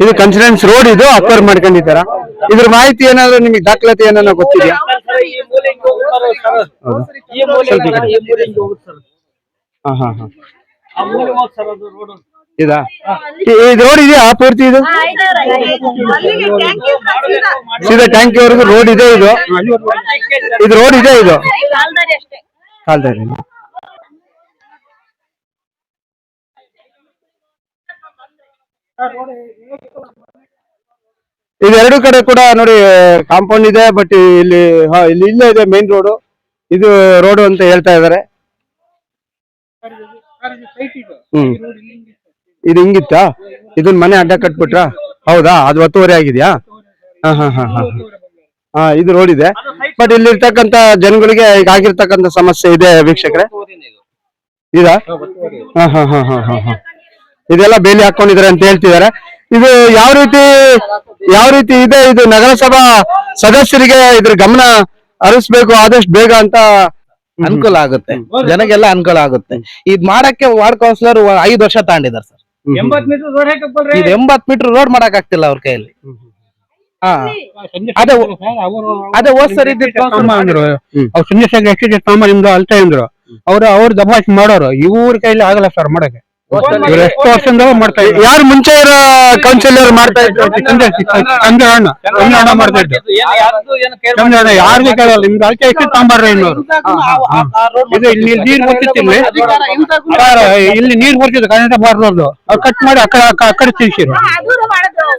B: ಇದು ಕನ್ಸಿಡೆನ್ಸ್ ರೋಡ್ ಇದು ಅಕ್ವೈರ್ ಮಾಡ್ಕೊಂಡಿದ್ದಾರ ಇದ್ರ ಮಾಹಿತಿ ಏನಾದ್ರು ನಿಮಗೆ ದಾಖಲಾತಿ ಏನಾದ್ರು ಗೊತ್ತಿದೆಯಾ? ಹಾ ಹಾ ಹಾ. ಇದಾ? ಇದು ರೋಡ್ ಇದೆಯಾ ಪೂರ್ತಿ ಇದು? ಸೀದಾ. ಟ್ಯಾಂಕಿ ವರೆಗೂ ರೋಡ್ ಇದೆ ಇದು? ಇದು ರೋಡ್ ಇದೆ ಇದು? ಕಾಲ್ದಾರಿ ಇದೆರಡು ಎರಡು ಕಡೆ ಕೂಡ ನೋಡಿ ಕಾಂಪೌಂಡ್ ಇದೆ ಬಟ್ ಇಲ್ಲಿ ಹಾ, ಇಲ್ಲಿ ಇಲ್ಲೇ ಇದೆ ಮೇನ್ ರೋಡ್ ಇದು ರೋಡ್ ಅಂತ ಹೇಳ್ತಾ ಇದಾರೆ. ಹ್ಮ್. ಇದು ಹಿಂಗಿತ್ತಾ? ಇದನ್ ಮನೆ ಅಡ್ಡ ಕಟ್ಬಿಟ್ರಾ? ಹೌದಾ? ಅದು ಒತ್ತುವರಿ ಆಗಿದ್ಯಾ? ಹಾ ಹಾ ಹಾ ಹಾ ಹಾ. ಇದು ರೋಡ್ ಇದೆ. ಬಟ್ ಇಲ್ಲಿರ್ತಕ್ಕಂತ ಜನಗಳಿಗೆ ಈಗ ಆಗಿರ್ತಕ್ಕಂತ ಸಮಸ್ಯೆ ಇದೆ ವೀಕ್ಷಕರೇ. ಇದಾ? ಹಾ ಹಾ ಹಾ ಹಾ ಹಾ ಹಾ. ಇದೆಲ್ಲ ಬೇಲಿ ಹಾಕೊಂಡಿದ್ದಾರೆ ಅಂತ ಹೇಳ್ತಿದ್ದಾರೆ. ಇದು ಯಾವ ರೀತಿ ಯಾವ ರೀತಿ ಇದೆ ಇದು ನಗರಸಭಾ ಸದಸ್ಯರಿಗೆ ಇದ್ರ ಗಮನ ಹರಿಸ್ಬೇಕು? ಆದಷ್ಟು ಬೇಗ ಅಂತ
F: ಅನುಕೂಲ ಆಗುತ್ತೆ. ಜನಗೆಲ್ಲ ಅನುಕೂಲ ಆಗುತ್ತೆ. ಇದ್ ಮಾಡಕ್ಕೆ ವಾರ್ಡ್ ಕೌನ್ಸಿಲರ್ ಐದು ವರ್ಷ ತಾಂಡಿದಾರೆ ಸರ್.
E: ಎಂಬತ್ ಮೀಟರ್ ರೋಡ್ ಹಾಕಪ್ಪಲ್ರಿ
F: ಇದು ಎಂಬತ್ ಮೀಟರ್ ರೋಡ್ ಮಾಡಕ್ ಆಗ್ತಿಲ್ಲ ಅವ್ರ ಕೈಯಲ್ಲಿ. ಹಾ. ಅದೇ ಅದೇ ಹೋದ್ ಸರಿ ಇದ್ದಿದ್ದು
G: ಅಂದ್ರು
B: ಹ್ಮ್.
G: ಅವ್ರು ಚಂದ್ರಶೇಖರ್ ಎಷ್ಟು ತಮ್ಮ ನಿಮ್ದು ಅಲ್ತಾ ಅಂದ್ರು. ಅವ್ರು ಅವ್ರು ದಬಾಯಿಸಿ ಮಾಡೋರು. ಇವ್ರ ಕೈಲಿ ಆಗಲ್ಲ ಸರ್ ಮಾಡಕ್ಕೆ.
B: ಇವ್ರು ಎಷ್ಟು ವರ್ಷದಿಂದ ಮಾಡ್ತಾ ಇದ್ರು. ಯಾರು ಮುಂಚೆ ಇರೋ ಕೌನ್ಸಿಲರ್ ಮಾಡ್ತಾ ಇದ್ರು? ಚಂದ್ರಣ್ಣ ಚಂದ್ರಣ್ಣ ಮಾಡ್ತಾ ಇದ್ರು. ಚಂದ್ರಣ್ಣ ಯಾರಿಗೂ ಕೇಳಲ್ಲ. ನಿಮ್ಗೆ ಅಳತೆ ಎಷ್ಟು ತಾಂಬಾರ್ರಿ ಇನ್ನೂರು ಇದು ಇಲ್ಲಿ ನೀರ್ ಬರ್ತಿತ್ತು ಇಲ್ಲಿ. ಸರ್, ಇಲ್ಲಿ ನೀರ್ ಬರ್ತಿತ್ತು ಕನ್ನಡ ಬಾರ್ದು ಕಟ್ ಮಾಡಿ ಆ ಕಡೆ ಆ ಕಡೆ ತಿರ್ಸಿರು.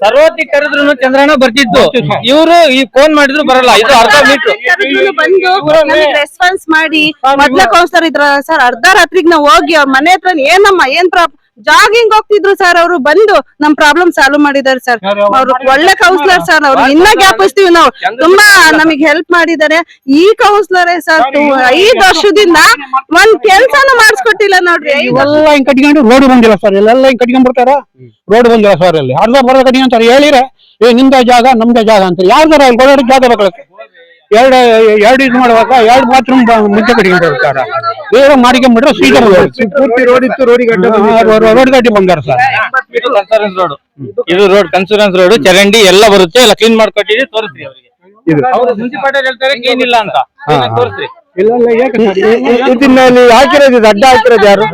E: ಸರ್ವತಿ ಕರೆದ್ರು ಚಂದ್ರಣ್ಣ ಬರ್ತಿತ್ತು ಇವರು ಈ ಫೋನ್ ಮಾಡಿದ್ರು ಬರಲ್ಲ. ಇದು ಅರ್ಧ ಮೀಟರ್
A: ಕರೆದ್ರುನು ಬಂದು ನಮಗೆ ರೆಸ್ಪಾನ್ಸ್ ಮಾಡಿ. ಮೊದ್ಲ ಕೌನ್ಸಿಲರ್ ಇದ್ರ ಸರ್ ಅರ್ಧ ರಾತ್ರಿಗೆ ನಾವು ಹೋಗಿ ಅವ್ರ ಮನೆ ಹತ್ರ ಏನಮ್ಮ ಏನ್ ಪ್ರಾಬ್ ಜಾಗಿಂಗ್ ಹೋಗ್ತಿದ್ರು ಸರ್ ಅವರು ಬಂದು ನಮ್ ಪ್ರಾಬ್ಲಮ್ ಸಾಲ್ವ್ ಮಾಡಿದಾರೆ ಸರ್ ಅವ್ರು ಒಳ್ಳೆ ಕೌನ್ಸಿಲರ್ ಸರ್ ಅವ್ರು. ಇನ್ನ ಗ್ಯಾಪಿಸ್ತೀವಿ ನಾವು. ತುಂಬಾ ನಮಗ್ ಹೆಲ್ಪ್ ಮಾಡಿದ್ದಾರೆ. ಈ ಕೌನ್ಸಿಲರೇ ಸರ್ ಐದ್ ವರ್ಷದಿಂದ ಒಂದ್ ಕೆಲ್ಸಾನು ಮಾಡಿಸ್ಕೊಟ್ಟಿಲ್ಲ ನೋಡ್ರಿ. ಎಲ್ಲ
B: ಇವೆಲ್ಲ ಹಿಂಗ್ ಕಟ್ಕೊಂಡು ರೋಡ್ ಬಂದಿಲ್ಲ ಸರ್ ಎಲ್ಲ ಹಿಂಗ್ ಕಟ್ಕೊಂಡ್ ಬರ್ತಾರ ರೋಡ್ ಬಂದಿಲ್ಲ ಸರ್ ಅಲ್ಲಿ. ಅರ್ಧ ಬರ್ಧ ಕಟ್ಕೊಂತಾರೆ ಹೇಳಿರ ಏ ನಿಮ್ದ ಜಾಗ ನಮ್ದ ಜಾಗ ಅಂತ ಯಾರ್ದಾರ ಇಲ್ಲಿ ಕೊಡೋರಿಗೆ ಜಾಗ ಬೇಕಲ್ಲ ಎರಡು ಎರಡು ಇದು ಮಾಡುವಾಗ ಎರಡು ಬಾತ್ರೂಮ್ ಮುಂಚೆ ಕಟ್ಕೊಂಡು ಹೋಗ್ತಾರ? ಬೇರೆ ಮಾಡಿಕೊಂಡ್ಬಿಟ್ರೆ ಸೀಟರ್ ಪೂರ್ತಿ ರೋಡ್ ಇತ್ತು ರೋಡ್ ರೋಡ್ ಗಟ್ಟಿ ಬಂಗಾರ ಸರ್.
E: ಇದು ಕನ್ಸೂರೆನ್ಸ್ ರೋಡ್ ಇದು ರೋಡ್ ಕನ್ಸೂರೆನ್ಸ್ ರೋಡ್ ಚರಂಡಿ ಎಲ್ಲ ಬರುತ್ತೆ ಎಲ್ಲ ಕ್ಲೀನ್ ಮಾಡ್ಕೊಟ್ಟಿದ್ವಿ ತೋರಿಸ್ರಿ ಅವರಿಗೆ.
B: ಇದು.
E: ಅವ್ರು ಮುನ್ಸಿಪಾಲಿಟಿ ಹೇಳ್ತಾರೆ ಏನಿಲ್ಲ ಅಂತ. ತೋರಿಸ್ರಿ
B: ಇಲ್ಲಿ ಹಾಕಿರೋದು ಇದು ಅಡ್ಡ ಹಾಕಿರೋದು ಯಾರು?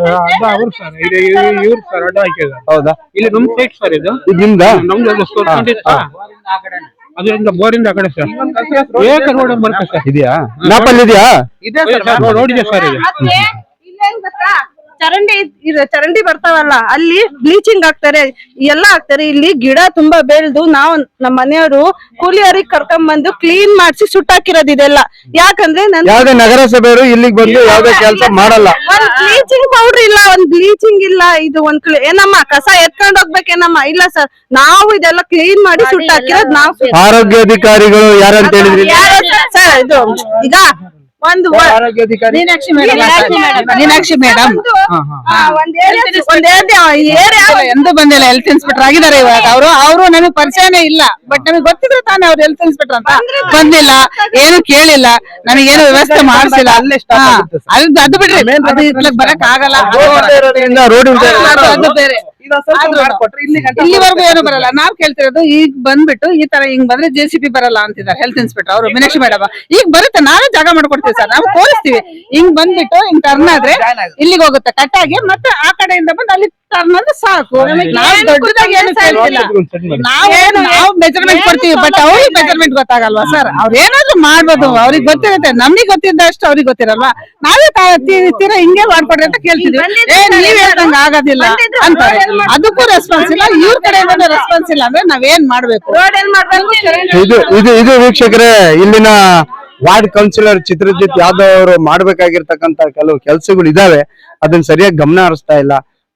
G: ಅವ್ರು ಸರ್. ಇದು ಇವ್ರು ಸರ್ ಅಡ್ಡ ಹಾಕಿದ್ದಾರೆ.
B: ಹೌದಾ?
G: ಇಲ್ಲಿ ನಮ್ ಸೈಟ್ ಸರ್ ಇದು.
B: ಇದು ನಿಮ್ದಾ?
G: ನಮ್ದು ಅದು. ಅದರಿಂದ ಬೋರಿಂದ ಆ ಕಡೆ ಸರ್. ಏಕ ರೋಡ್ ಬರುತ್ತೆ ಸರ್.
B: ಇದೆಯಾ? ನಾಪಲ್ಲಿ ಇದೆಯಾ
G: ಇದೆ ಸರ್. ರೋಡ್ ಇದೆ ಸರ್ ಇದು.
A: ಚರಂಡಿ ಇದ್- ಚರಂಡಿ ಬರ್ತಾವಲ್ಲ ಅಲ್ಲಿ ಬ್ಲೀಚಿಂಗ್ ಹಾಕ್ತಾರೆ ಎಲ್ಲ ಹಾಕ್ತಾರೆ ಇಲ್ಲಿ ಗಿಡ ತುಂಬಾ ಬೆಳೆದು ನಾವು ನಮ್ಮ ಮನೆಯವರು ಕೂಲಿಯವ್ರಿಗೆ ಕರ್ಕೊಂಡ್ ಬಂದು ಕ್ಲೀನ್ ಮಾಡಿಸಿ ಸುಟ್ಟಾಕಿರೋದು ಇದೆಲ್ಲ ಯಾಕಂದ್ರೆ ನನ್
B: ಯಾವ್ದೇ ನಗರಸಭೆಯವರು ಇಲ್ಲಿಗೆ ಬಂದು ಯಾವ್ದೇ ಕೆಲಸ ಮಾಡಲ್ಲ.
A: ಒಂದ್ ಬ್ಲೀಚಿಂಗ್ ಪೌಡರ್ ಇಲ್ಲ ಒಂದ್ ಬ್ಲೀಚಿಂಗ್ ಇಲ್ಲ ಇದು ಒಂದ್ ಕ್ಲಿ- ಏನಮ್ಮ ಕಸ ಎತ್ಕೊಂಡ್ ಹೋಗ್ಬೇಕೇನಮ್ಮ ಇಲ್ಲ ಸರ್ ನಾವು ಇದೆಲ್ಲ ಕ್ಲೀನ್ ಮಾಡಿ ಸುಟ್ಟಾಕಿರೋದು ನಾವು
B: ಆರೋಗ್ಯಾಧಿಕಾರಿಗಳು ಯಾರಂತ ಹೇಳಿದ್ರಿ?
A: ಸರ್ ಇದು ಈಗ ಒಂದು
C: ಮೀನಾಕ್ಷಿ ಮೇಡಮ್ ಮೇಡಮ್. ಎಂದು ಬಂದಿಲ್ಲ ಹೆಲ್ತ್ ಇನ್ಸ್ಪೆಕ್ಟರ್ ಆಗಿದ್ದಾರೆ ಇವಾಗ. ಅವರು ಅವರು ನನಗೆ ಪರಿಚಯನೇ ಇಲ್ಲ. ಬಟ್ ನಮಗೆ ಗೊತ್ತಿದ್ರೆ ತಾನೇ ಅವ್ರು ಹೆಲ್ತ್ ಇನ್ಸ್ಪೆಕ್ಟರ್ ಅಂತ. ಬಂದಿಲ್ಲ ಏನು ಕೇಳಿಲ್ಲ. ನನಗೇನು ವ್ಯವಸ್ಥೆ ಮಾಡಿಸಿಲ್ಲ. ಅದು ಅದು ಬಿಡ್ರಿ. ಬರಕ್ ಆಗಲ್ಲ
B: ರೋಡ್
C: ಅದು- ಅದು ಬೇರೆ. ಇಲ್ಲಿವರೆಗೂ ಏನು ಬರಲ್ಲ. ನಾವ್ ಕೇಳ್ತಿರೋದು ಈಗ ಬಂದ್ಬಿಟ್ಟು ಈ ತರ ಹಿಂಗ್ ಬಂದ್ರೆ ಜೆ ಸಿ ಪಿ ಬರಲ್ಲ ಅಂತಿದ್ದಾರೆ ಹೆಲ್ತ್ ಇನ್ಸ್ಪೆಕ್ಟರ್ ಅವರು ಮೀನಾಕ್ಷಿ ಮೇಡಮ್ ಈಗ ಬರುತ್ತೆ ನಾವೇ ಜಾಗ ಮಾಡ್ಕೊಡ್ತೀವಿ ಸರ್. ನಾವು ತೋರಿಸ್ತೀವಿ ಹಿಂಗ್ ಬಂದ್ಬಿಟ್ಟು ಹಿಂಗ್ ಟರ್ನ್ ಆದ್ರೆ ಇಲ್ಲಿಗೆ ಹೋಗುತ್ತೆ. ಕಟ್ಟಾಗಿ ಮತ್ತೆ ಆ ಕಡೆಯಿಂದ ಬಂದು ಅಲ್ಲಿ ಅಂದ್ರೆ ಸಾಕು. ನಾವು ನಾವು ಮೆಜರ್ಮೆಂಟ್ ಕೊಡ್ತೀವಿ ಬಟ್ ಅವ್ರಿಗೆ ಮೆಜರ್ಮೆಂಟ್ ಗೊತ್ತಾಗಲ್ವಾ ಸರ್? ಅವ್ರ ಏನಾದ್ರು ಮಾಡ್ಬೋದು ಅವ್ರಿಗೆ ಗೊತ್ತಿರುತ್ತೆ. ನಮಗೆ ಗೊತ್ತಿದ್ದಷ್ಟು ಅವ್ರಿಗೆ ಗೊತ್ತಿರಲ್ವಾ? ನಾವೇ ತೀರಾ ಹಿಂಗೆ ಮಾಡ್ಕೊಡ್ರಿ ಅಂತ ಕೇಳ್ತಿದ್ವಿ. ಏ ನೀವ್ ಹೇಳ್ದಂಗ ಆಗೋದಿಲ್ಲ ಅಂತ. ಅದಕ್ಕೂ ರೆಸ್ಪಾನ್ಸ್ ಇಲ್ಲ. ಇವ್ರ ಕಡೆ ರೆಸ್ಪಾನ್ಸ್ ಇಲ್ಲ ಅಂದ್ರೆ ನಾವೇನ್ ಮಾಡ್ಬೇಕು?
A: ರೋಡ್ ಏನ್ ಮಾಡ್ಬೇಕು
B: ಇದು ಇದು ಇದು ವೀಕ್ಷಕರೇ ಇಲ್ಲಿನ ವಾರ್ಡ್ ಕೌನ್ಸಿಲರ್ ಚಿತ್ರಜಿತ್ ಯಾದವ್ ಅವರು ಮಾಡ್ಬೇಕಾಗಿರ್ತಕ್ಕಂತ ಕೆಲವು ಕೆಲಸಗಳು ಇದಾವೆ. ಅದನ್ನ ಸರಿಯಾಗಿ ಗಮನ ಹರಿಸ್ತಾ ಇಲ್ಲ.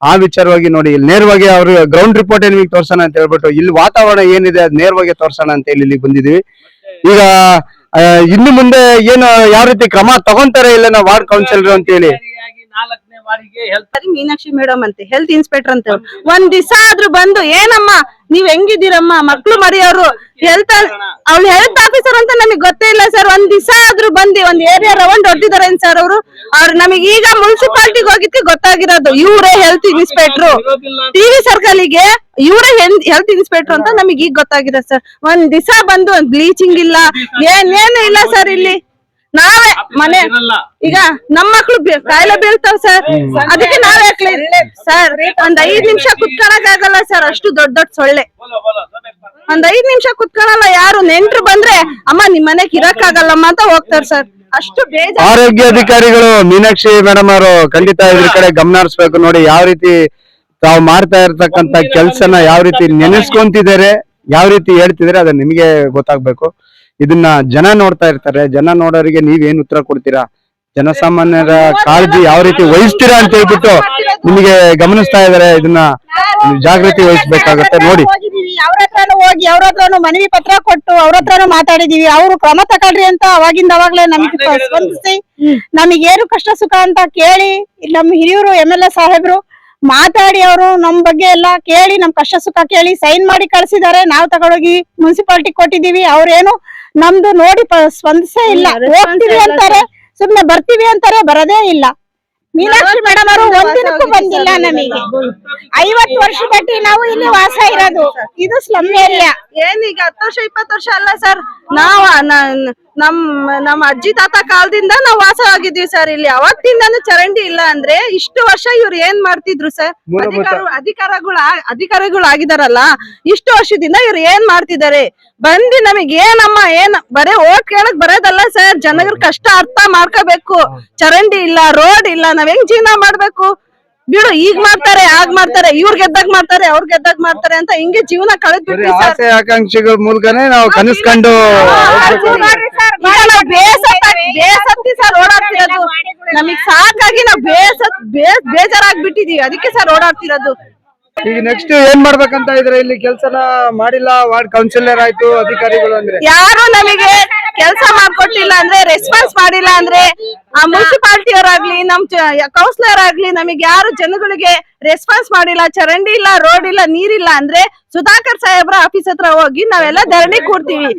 B: ಆ ವಿಚಾರವಾಗಿ ನೋಡಿ, ಇಲ್ಲಿ ನೇರವಾಗಿ ಅವರು ಗ್ರೌಂಡ್ ರಿಪೋರ್ಟ್ ನಿಮಗೆ ತೋರ್ಸೋಣ ಅಂತ ಹೇಳ್ಬಿಟ್ಟು, ಇಲ್ಲಿ ವಾತಾವರಣ ಏನಿದೆ ಅದು ನೇರವಾಗಿ ತೋರ್ಸೋಣ ಅಂತ ಹೇಳಿ ಇಲ್ಲಿ ಬಂದಿದೀವಿ ಈಗ ಇನ್ನು ಮುಂದೆ ಏನು, ಯಾವ ರೀತಿ ಕ್ರಮ ತಗೊಂತಾರೆ ಇಲ್ಲ ನಾವು ವಾರ್ಡ್ ಕೌನ್ಸಿಲರ್ ಅಂತ ಹೇಳಿ
A: ಮೀನಾಕ್ಷಿ ಮೇಡಮ್ ಅಂತ ಹೆಲ್ತ್ ಇನ್ಸ್ಪೆಕ್ಟರ್ ಅಂತ. ಒಂದ್ ದಿವಸ ಆದ್ರೂ ಬಂದು, ಏನಮ್ಮ, ನೀವ್ ಹೆಂಗಿದ್ದೀರಮ್ಮ, ಮಕ್ಳು ಮರಿಯವರು ಹೆಲ್ತ್ ಅವ್ಳು ಹೆಲ್ತ್ ಆಫೀಸರ್ ಅಂತ ನಮಗ್ ಗೊತ್ತೇ ಇಲ್ಲ ಸರ್ ಒಂದ್ ದಿವಸ ಆದ್ರೂ ಬಂದಿ ಒಂದ್ ಏರಿಯಾ ರೌಂಡ್ ಹೊಡ್ಡಿದಾರೆ ಸರ್ ಅವರು? ಅವ್ರು ನಮಗೆ ಈಗ ಮುನ್ಸಿಪಾಲಿಟಿಗೆ ಹೋಗಿದ್ದು ಗೊತ್ತಾಗಿರೋದು. ಇವರೇ ಹೆಲ್ತ್ ಇನ್ಸ್ಪೆಕ್ಟ್ರು ಟಿವಿ ಸರ್ಕಲ್ಗೆ ಇವರೇ ಹೆಲ್ತ್ ಇನ್ಸ್ಪೆಕ್ಟರ್ ಅಂತ ನಮಗೆ ಈಗ ಗೊತ್ತಾಗಿದೆ ಸರ್ ಒಂದ್ ದಿವಸ ಬಂದು ಒಂದ್ ಬ್ಲೀಚಿಂಗ್ ಇಲ್ಲ. ಏನೇನು ಇಲ್ಲ ಸರ್ ಇಲ್ಲಿ? ನಾವೇ ಮನೆ ಈಗ ನಮ್ಮ ಮಕ್ಳು ಕಾಯಿಲೆ ಬೀಳ್ತಾವ್ ಸರ್. ಅದಕ್ಕೆ ನಾವೇ ಸರ್ ಒಂದ್ ಐದ್ ನಿಮಿಷ ಕುತ್ಕೊಳಕ್ ಆಗಲ್ಲ ಸರ್ ಅಷ್ಟು ದೊಡ್ಡ ದೊಡ್ಡ ಸೊಳ್ಳೆ. ಒಂದ್ ಐದ್ ನಿಮಿಷ ಕುತ್ಕೊಳಲ್ಲ ಯಾರು ನೆಂಟ್ರು ಬಂದ್ರೆ ಅಮ್ಮ ನಿಮ್ ಮನೆಗ್ ಇರಕ್ ಆಗಲ್ಲಮ್ಮ ಅಂತ ಹೋಗ್ತಾರ ಸರ್. ಅಷ್ಟು ಆರೋಗ್ಯ
B: ಅಧಿಕಾರಿಗಳು ಮೀನಾಕ್ಷಿ ಮೇಡಮ್ ಅವರು ಖಂಡಿತ ಇದ್ರ ಕಡೆ ಗಮನ ಹರಿಸ್ಬೇಕು ನೋಡಿ ಯಾವ ರೀತಿ ತಾವು ಮಾಡ್ತಾ ಇರ್ತಕ್ಕಂತ ಕೆಲ್ಸನ ಯಾವ ರೀತಿ ನೆನೆಸ್ಕೊಂತಿದ್ದಾರೆ ಯಾವ ರೀತಿ ಹೇಳ್ತಿದ್ರೆ ಅದನ್ನ ನಿಮಗೆ ಗೊತ್ತಾಗ್ಬೇಕು. ಇದನ್ನ ಜನ ನೋಡ್ತಾ ಇರ್ತಾರೆ. ಜನ ನೋಡೋರಿಗೆ ನೀವೇನ್ ಉತ್ತರ ಕೊಡ್ತೀರಾ? ಜನಸಾಮಾನ್ಯರ ಕಾಳಜಿ ಯಾವ ರೀತಿ ವಹಿಸ್ತೀರಾ ಅಂತ ಹೇಳ್ಬಿಟ್ಟು ನಿಮಗೆ ಗಮನಿಸ್ತಾ ಇದಾರೆ ಇದನ್ನ ಜಾಗೃತಿ ವಹಿಸ್ಬೇಕಾಗತ್ತೆ. ನೋಡಿ.
D: ಅವ್ರ ಹತ್ರನು ಹೋಗಿ, ಅವ್ರ ಹತ್ರನು ಮನವಿ ಪತ್ರ ಕೊಟ್ಟು, ಅವ್ರ ಮಾತಾಡಿದೀವಿ ಅವ್ರು ಕ್ರಮ ತಗೊಳ್ರಿ ಅಂತ ಅವಾಗಿಂದ ಅವಾಗ್ಲೇ ನಮಗೆ ಸ್ಪಂದಿಸಿ, ನಮಗೇನು ಕಷ್ಟ ಸುಖ ಅಂತ ಕೇಳಿ ನಮ್ ಹಿರಿಯರು ಎಂ ಎಲ್ ಎ ಸಾಹೇಬ್ರು ಮಾತಾಡಿ ಅವರು ನಮ್ ಬಗ್ಗೆ ಎಲ್ಲ ಕೇಳಿ ನಮ್ ಕಷ್ಟ ಸುಖ ಕೇಳಿ ಸೈನ್ ಮಾಡಿ ಕಳ್ಸಿದ್ದಾರೆ. ನಾವು ತಗೊಂಡೋಗಿ ಮುನ್ಸಿಪಾಲಿಟಿ ಕೊಟ್ಟಿದೀವಿ ಅವ್ರೇನು ನಮ್ದು ನೋಡಿ ಸ್ಪಂದಿಸೇ ಇಲ್ಲ. ಹೋಗ್ತೀವಿ ಅಂತಾರೆ ಸುಮ್ನೆ ಬರ್ತೀವಿ ಅಂತಾರೆ ಬರದೇ ಇಲ್ಲ. ಮೀನಾಕ್ಷಿ ಮೇಡಮ್ ಅವರು ಒಂದಿನಕ್ಕೂ ಬಂದಿಲ್ಲ ನಮಗೆ. ಐವತ್ತು ವರ್ಷದಟ್ಟಿ ನಾವು ಇಲ್ಲಿ ವಾಸ ಇರೋದು. ಇದು ಸ್ಲಮ್ ಏರಿಯಾ
A: ಏನೀಗ ಈಗ ಹತ್ತು ವರ್ಷ ಇಪ್ಪತ್ತು ವರ್ಷ ಅಲ್ಲ ಸರ್. ನಾವ ನ- ನಮ್ ಅಜ್ಜಿ ತಾತ ಕಾಲದಿಂದ ನಾವು ವಾಸ ಆಗಿದ್ವಿ ಸರ್. ಇಲ್ಲಿ ಅವತ್ತಿಂದಾನು ಚರಂಡಿ ಇಲ್ಲ ಅಂದ್ರೆ ಇಷ್ಟು ವರ್ಷ ಇವ್ರು ಏನ್ ಮಾಡ್ತಿದ್ರು ಸರ್?
B: ಅಧಿಕಾರಗಳ
A: ಅಧಿಕಾರ ಅಧಿಕಾರಗಳು ಅಧಿಕಾರಿಗಳು ಆಗಿದಾರಲ್ಲ ಇಷ್ಟು ವರ್ಷದಿಂದ ಇವ್ರು ಏನ್ ಮಾಡ್ತಿದ್ದಾರೆ? ಬಂದಿ ನಮಗ್ ಏನಮ್ಮ ಏನ್ ಬರೇ ಓಟ್ ಕೇಳಕ್ ಬರೋದಲ್ಲ ಸರ್. ಜನಗಳ ಕಷ್ಟ ಅರ್ಥ ಮಾಡ್ಕೋಬೇಕು. ಚರಂಡಿ ಇಲ್ಲ ರೋಡ್ ಇಲ್ಲ ನಾವ್ ಹೆಂಗ್ ಜೀವನ ಮಾಡ್ಬೇಕು? ಬಿಡು ಈಗ ಮಾಡ್ತಾರೆ ಆಗ ಮಾಡ್ತಾರೆ ಇವ್ರ್ ಗೆದ್ದಾಗ ಮಾಡ್ತಾರೆ ಅವ್ರ್ ಗೆದ್ದಾಗ ಮಾಡ್ತಾರೆ ಅಂತ ಹಿಂಗೆ ಜೀವನ ಕಳೆದು
B: ಬರೀ
A: ಬಿಟ್ವಿ ಸರ್.
B: ಆಸೆ ಆಕಾಂಕ್ಷೆಗಳ ಮೂಲಕನೇ ನಾವು ಕನಸ್ಕೊಂಡು
A: ಈಗ ನಾವ್ ಬೇಸತ್ತ- ಬೇಸತ್ತಿ ಸರ್ ಓಡಾಡ್ತಿರೋದು. ನಮಗ್ ಸಾಕಾಗಿ ನಾವ್ ಬೇಸತ್ ಬೇಸ್ ಬೇಜಾರಾಗ್ಬಿಟ್ಟಿದೀವಿ. ಅದಕ್ಕೆ ಸರ್ ಓಡಾಡ್ತಿರೋದು.
B: ಈಗ ನೆಕ್ಸ್ಟ್ ಏನ್ ಮಾಡ್ಬೇಕಂತ ಇದ್ರೆ ಇಲ್ಲಿ ಕೆಲ್ಸನ ಮಾಡಿಲ್ಲ ವಾರ್ಡ್ ಕೌನ್ಸಿಲರ್ ಆಯ್ತು ಅಧಿಕಾರಿಗಳು ಅಂದ್ರೆ?
A: ಯಾರು ನಮಗೆ ಕೆಲಸ ಮಾಡ್ಕೊಟ್ಟಿಲ್ಲ ಅಂದ್ರೆ ರೆಸ್ಪಾನ್ಸ್ ಮಾಡಿಲ್ಲ ಅಂದ್ರೆ ಆ ಮುನ್ಸಿಪಾಲಿಟಿ ಅವರಾಗ್ಲಿ ನಮ್ ಕೌನ್ಸಿಲರ್ ಆಗ್ಲಿ ನಮಗೆ ಯಾರು ಜನಗಳಿಗೆ ರೆಸ್ಪಾನ್ಸ್ ಮಾಡಿಲ್ಲ ಚರಂಡಿ ಇಲ್ಲ ರೋಡ್ ಇಲ್ಲ ನೀರಿಲ್ಲ ಅಂದ್ರೆ ಸುಧಾಕರ್ ಸಾಹೇಬ್ರ ಆಫೀಸ್ ಹತ್ರ ಹೋಗಿ ನಾವೆಲ್ಲ ಧರಣಿ ಕೂರ್ತೀವಿ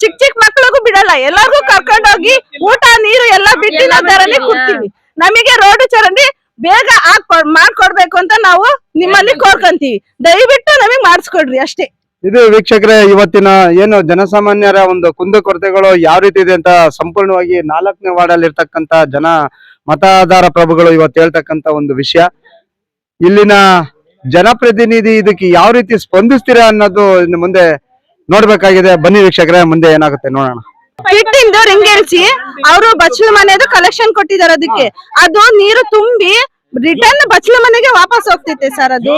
A: ಚಿಕ್ಕ ಚಿಕ್ಕ ಮಕ್ಳಿಗೂ ಬಿಡಲ್ಲ ಎಲ್ಲರಿಗೂ ಕರ್ಕೊಂಡೋಗಿ ಊಟ ನೀರು ಎಲ್ಲ ಬಿಟ್ಟು ನಾವು ಧರಣಿ ಕೂರ್ತೀವಿ ನಮಗೆ ರೋಡ್ ಚರಂಡಿ ಬೇಗ ಹಾಕ್ ಮಾಡ್ಕೊಡ್ಬೇಕು ಅಂತ ನಾವು ನಿಮ್ಮಲ್ಲಿ ಕೋರ್ಕೊಂತೀವಿ. ದಯವಿಟ್ಟು ನಮಗೆ ಮಾಡಿಸ್ಕೊಡ್ರಿ ಅಷ್ಟೇ.
B: ಇದು ವೀಕ್ಷಕರೇ, ಇವತ್ತಿನ ಏನು ಜನಸಾಮಾನ್ಯರ ಒಂದು ಕುಂದುಕೊರತೆಗಳು ಯಾವ ರೀತಿ ಇದೆ ಅಂತ ಸಂಪೂರ್ಣವಾಗಿ ನಾಲ್ಕನೇ ವಾರ್ಡ್ ಅಲ್ಲಿ ಇರ್ತಕ್ಕಂತ ಜನ ಮತದಾರ ಪ್ರಭುಗಳು ಇವತ್ತು ಹೇಳ್ತಕ್ಕಂತ ಒಂದು ವಿಷಯ. ಇಲ್ಲಿನ ಜನಪ್ರತಿನಿಧಿ ಇದಕ್ಕೆ ಯಾವ ರೀತಿ ಸ್ಪಂದಿಸ್ತೀರಾ ಅನ್ನೋದು ಇನ್ನು ಮುಂದೆ ನೋಡ್ಬೇಕಾಗಿದೆ. ಬನ್ನಿ ವೀಕ್ಷಕರೇ, ಮುಂದೆ ಏನಾಗುತ್ತೆ ನೋಡೋಣ.
A: ರಿಂಗೇರಿಸಿ ಅವರು ಬಚ್ಚಲ ಮನೆದು ಕಲೆಕ್ಷನ್ ಕೊಟ್ಟಿದ್ದಾರೆ ಅದಕ್ಕೆ. ಅದು ನೀರು ತುಂಬಿ ರಿಟರ್ನ್ ಬಚ್ಚಲ ಮನೆಗೆ ವಾಪಸ್ ಹೋಗ್ತೈತೆ ಸರ್ ಅದು.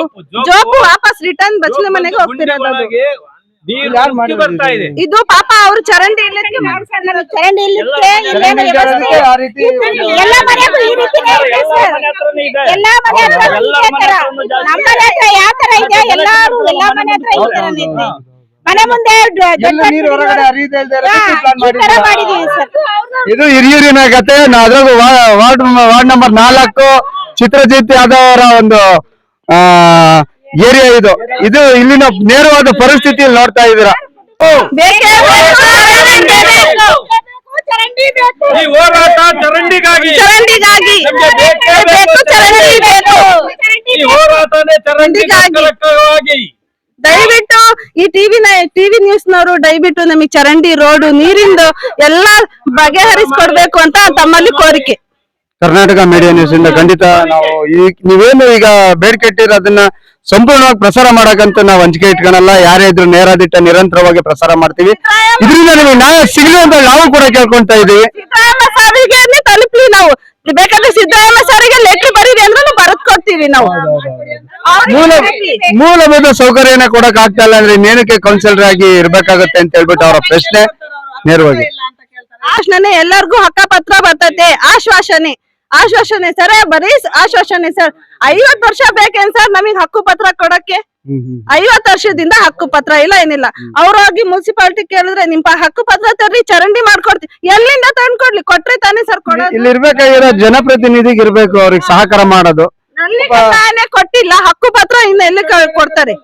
A: ಜೋಬು ವಾಪಸ್ ರಿಟರ್ನ್ ಬಚ್ಚಲ ಮನೆಗೆ ಹೋಗ್ತಿರೋದು ಅದು
E: ಇದು.
A: ಪಾಪ ಅವ್ರು ಚರಂಡಿ ಇಲ್ಲದಕ್ಕೆ
D: ಚರಂಡಿ ಇಲ್ಲೇನೋ ವ್ಯವಸ್ಥೆ ಎಲ್ಲ ಮನೆಗೂ ಈ ರೀತಿನೇ ಇದೆ ಸರ್ ಎಲ್ಲಾ ಮನೆ ಹತ್ರ ಇದೇ ತರ ನಮ್ಮ ಮನೆ ಹತ್ರ ಯಾವ ತರ ಇದೆ ಎಲ್ಲಾರು ಎಲ್ಲಾ ಮನೆ ಹತ್ರ ಈ ತರನೇ ಇದೆ ಮನೆ ಮುಂದೆ
B: ನೀರು ಹೊರಗಡೆ ಹರಿಯದೇ ಇಲ್ದೇ?
D: ಮಾಡಿದೀವಿ ಸರ್
B: ಇದು ಹಿರಿಯೂರಿನ ಕತೆ ಅದ್ರಾಗ ವಾರ್ಡ್ ವಾರ್ಡ್ ನಂಬರ್ ನಾಲ್ಕು. ಚಿತ್ರಜಿತ್ ಯಾದವ್ ಒಂದು ಆ ಏರಿಯಾ ಇದು. ಇದು ಇಲ್ಲಿನ ನೇರವಾದ ಪರಿಸ್ಥಿತಿ ನೋಡ್ತಾ ಇದ್ದೀರಾ.
A: ಬೇಕೇ ಬೇಕು, ಚರಂಡಿ ಬೇಕು.
E: ಈ ಹೋರಾಟ ಚರಂಡಿಗಾಗಿ.
A: ಚರಂಡಿಗಾಗಿ.
E: ನಮ್ಗೆ ಬೇಕೇ
A: ಬೇಕು ಚರಂಡಿ ಬೇಕು.
E: ಈ ಹೋರಾಟನೇ ಚರಂಡಿಗಾಗಿ.
A: ದಯವಿಟ್ಟು ಈ ಟಿವಿ ಟಿವಿ ನ್ಯೂಸ್ ನವರು ದಯವಿಟ್ಟು ನಮಗೆ ಚರಂಡಿ ರೋಡ್ ನೀರಿಂದು ಎಲ್ಲಾ ಬಗೆಹರಿಸ್ಕೊಡ್ಬೇಕು ಅಂತ ತಮ್ಮಲ್ಲಿ ಕೋರಿಕೆ.
B: ಕರ್ನಾಟಕ ಮೀಡಿಯಾ ನ್ಯೂಸ್ ಇಂದ ಖಂಡಿತ ನಾವು ಈ ನೀವೇನು ಈಗ ಬೇಡಿಕೆ ಇಟ್ಟಿರೋ ಅದನ್ನ ಸಂಪೂರ್ಣವಾಗಿ ಪ್ರಸಾರ ಮಾಡಕಂತ ನಾವು ಹಂಚಿಕೆ ಇಟ್ಕೊಳಲ್ಲ. ಯಾರೇ ಇದ್ರು ನೇರಾದಿಟ್ಟ ನಿರಂತರವಾಗಿ ಪ್ರಸಾರ ಮಾಡ್ತೀವಿ. ಇದರಿಂದ ನಿಮಗೆ ನ್ಯಾಯ ಸಿಗಲಿ ಅಂತ ನಾವು ಕೂಡ ಕೇಳ್ಕೊಂತಾ ಇದೀವಿ.
A: ತಲುಪ್ಲಿ ನಾವು. ಬೇಕಾದ್ರೆ ಸಿದ್ದರಾಮಯ್ಯ ಸಾರಿಗೆ ಲೆಟ್ರ್ ಬರೀರಿ ಅಂದ್ರೆ ಬರೆದ್ ಕೊಡ್ತೀವಿ ನಾವು.
B: ಮೂಲ ಮೂಲಭೂತ ಸೌಕರ್ಯನ ಕೊಡಕ್ ಆಗ್ತಾ ಇಲ್ಲ ಅಂದ್ರೆ ಇನ್ನೇನಕ್ಕೆ ಕೌನ್ಸಿಲರ್ ಆಗಿ ಇರ್ಬೇಕಾಗತ್ತೆ ಅಂತ ಹೇಳ್ಬಿಟ್ಟು ಅವರ ಪ್ರಶ್ನೆ ನೇರವಾಗಿ.
A: ಆಶ್ವಾಸನೆ ಎಲ್ಲರಿಗೂ ಹಕ್ಕಪತ್ರ ಬರ್ತೈತೆ. ಆಶ್ವಾಸನೆ. ಆಶ್ವಾಸನೆ ಸರ್ ಬರೀ ಆಶ್ವಾಸನೆ ಸರ್. ಐವತ್ ವರ್ಷ ಬೇಕೇನ್ ಸರ್ ನಮಗ್ ಹಕ್ಕು ಪತ್ರ ಕೊಡಕ್ಕೆ? ಐವತ್ ವರ್ಷದಿಂದ ಹಕ್ಕು ಪತ್ರ ಇಲ್ಲ ಏನಿಲ್ಲ. ಅವ್ರಾಗಿ ಹೋಗಿ ಮುನ್ಸಿಪಾಲಿಟಿ ಕೇಳಿದ್ರೆ ನಿಮ್ ಹಕ್ಕು ಪತ್ರ ತರ್ರಿ ಚರಂಡಿ ಮಾಡ್ಕೊಡ್ತಿ. ಎಲ್ಲಿಂದ ತಂದ್ಕೊಡ್ಲಿ ಕೊಟ್ರೆ ತಾನೇ ಸರ್ ಕೊಡೋದು.
B: ಇಲ್ಲಿ ಇರ್ಬೇಕಾಗಿರೋ ಜನಪ್ರತಿನಿಧಿಗೆ ಇರ್ಬೇಕು ಅವ್ರಿಗೆ ಸಹಕಾರ ಮಾಡೋದು.
A: ಕೊಟ್ಟಿಲ್ಲ ಹಕ್ಕು ಪತ್ರ ಇನ್ನ ಎಲ್ಲಿ ಕೊಡ್ತಾರೆ?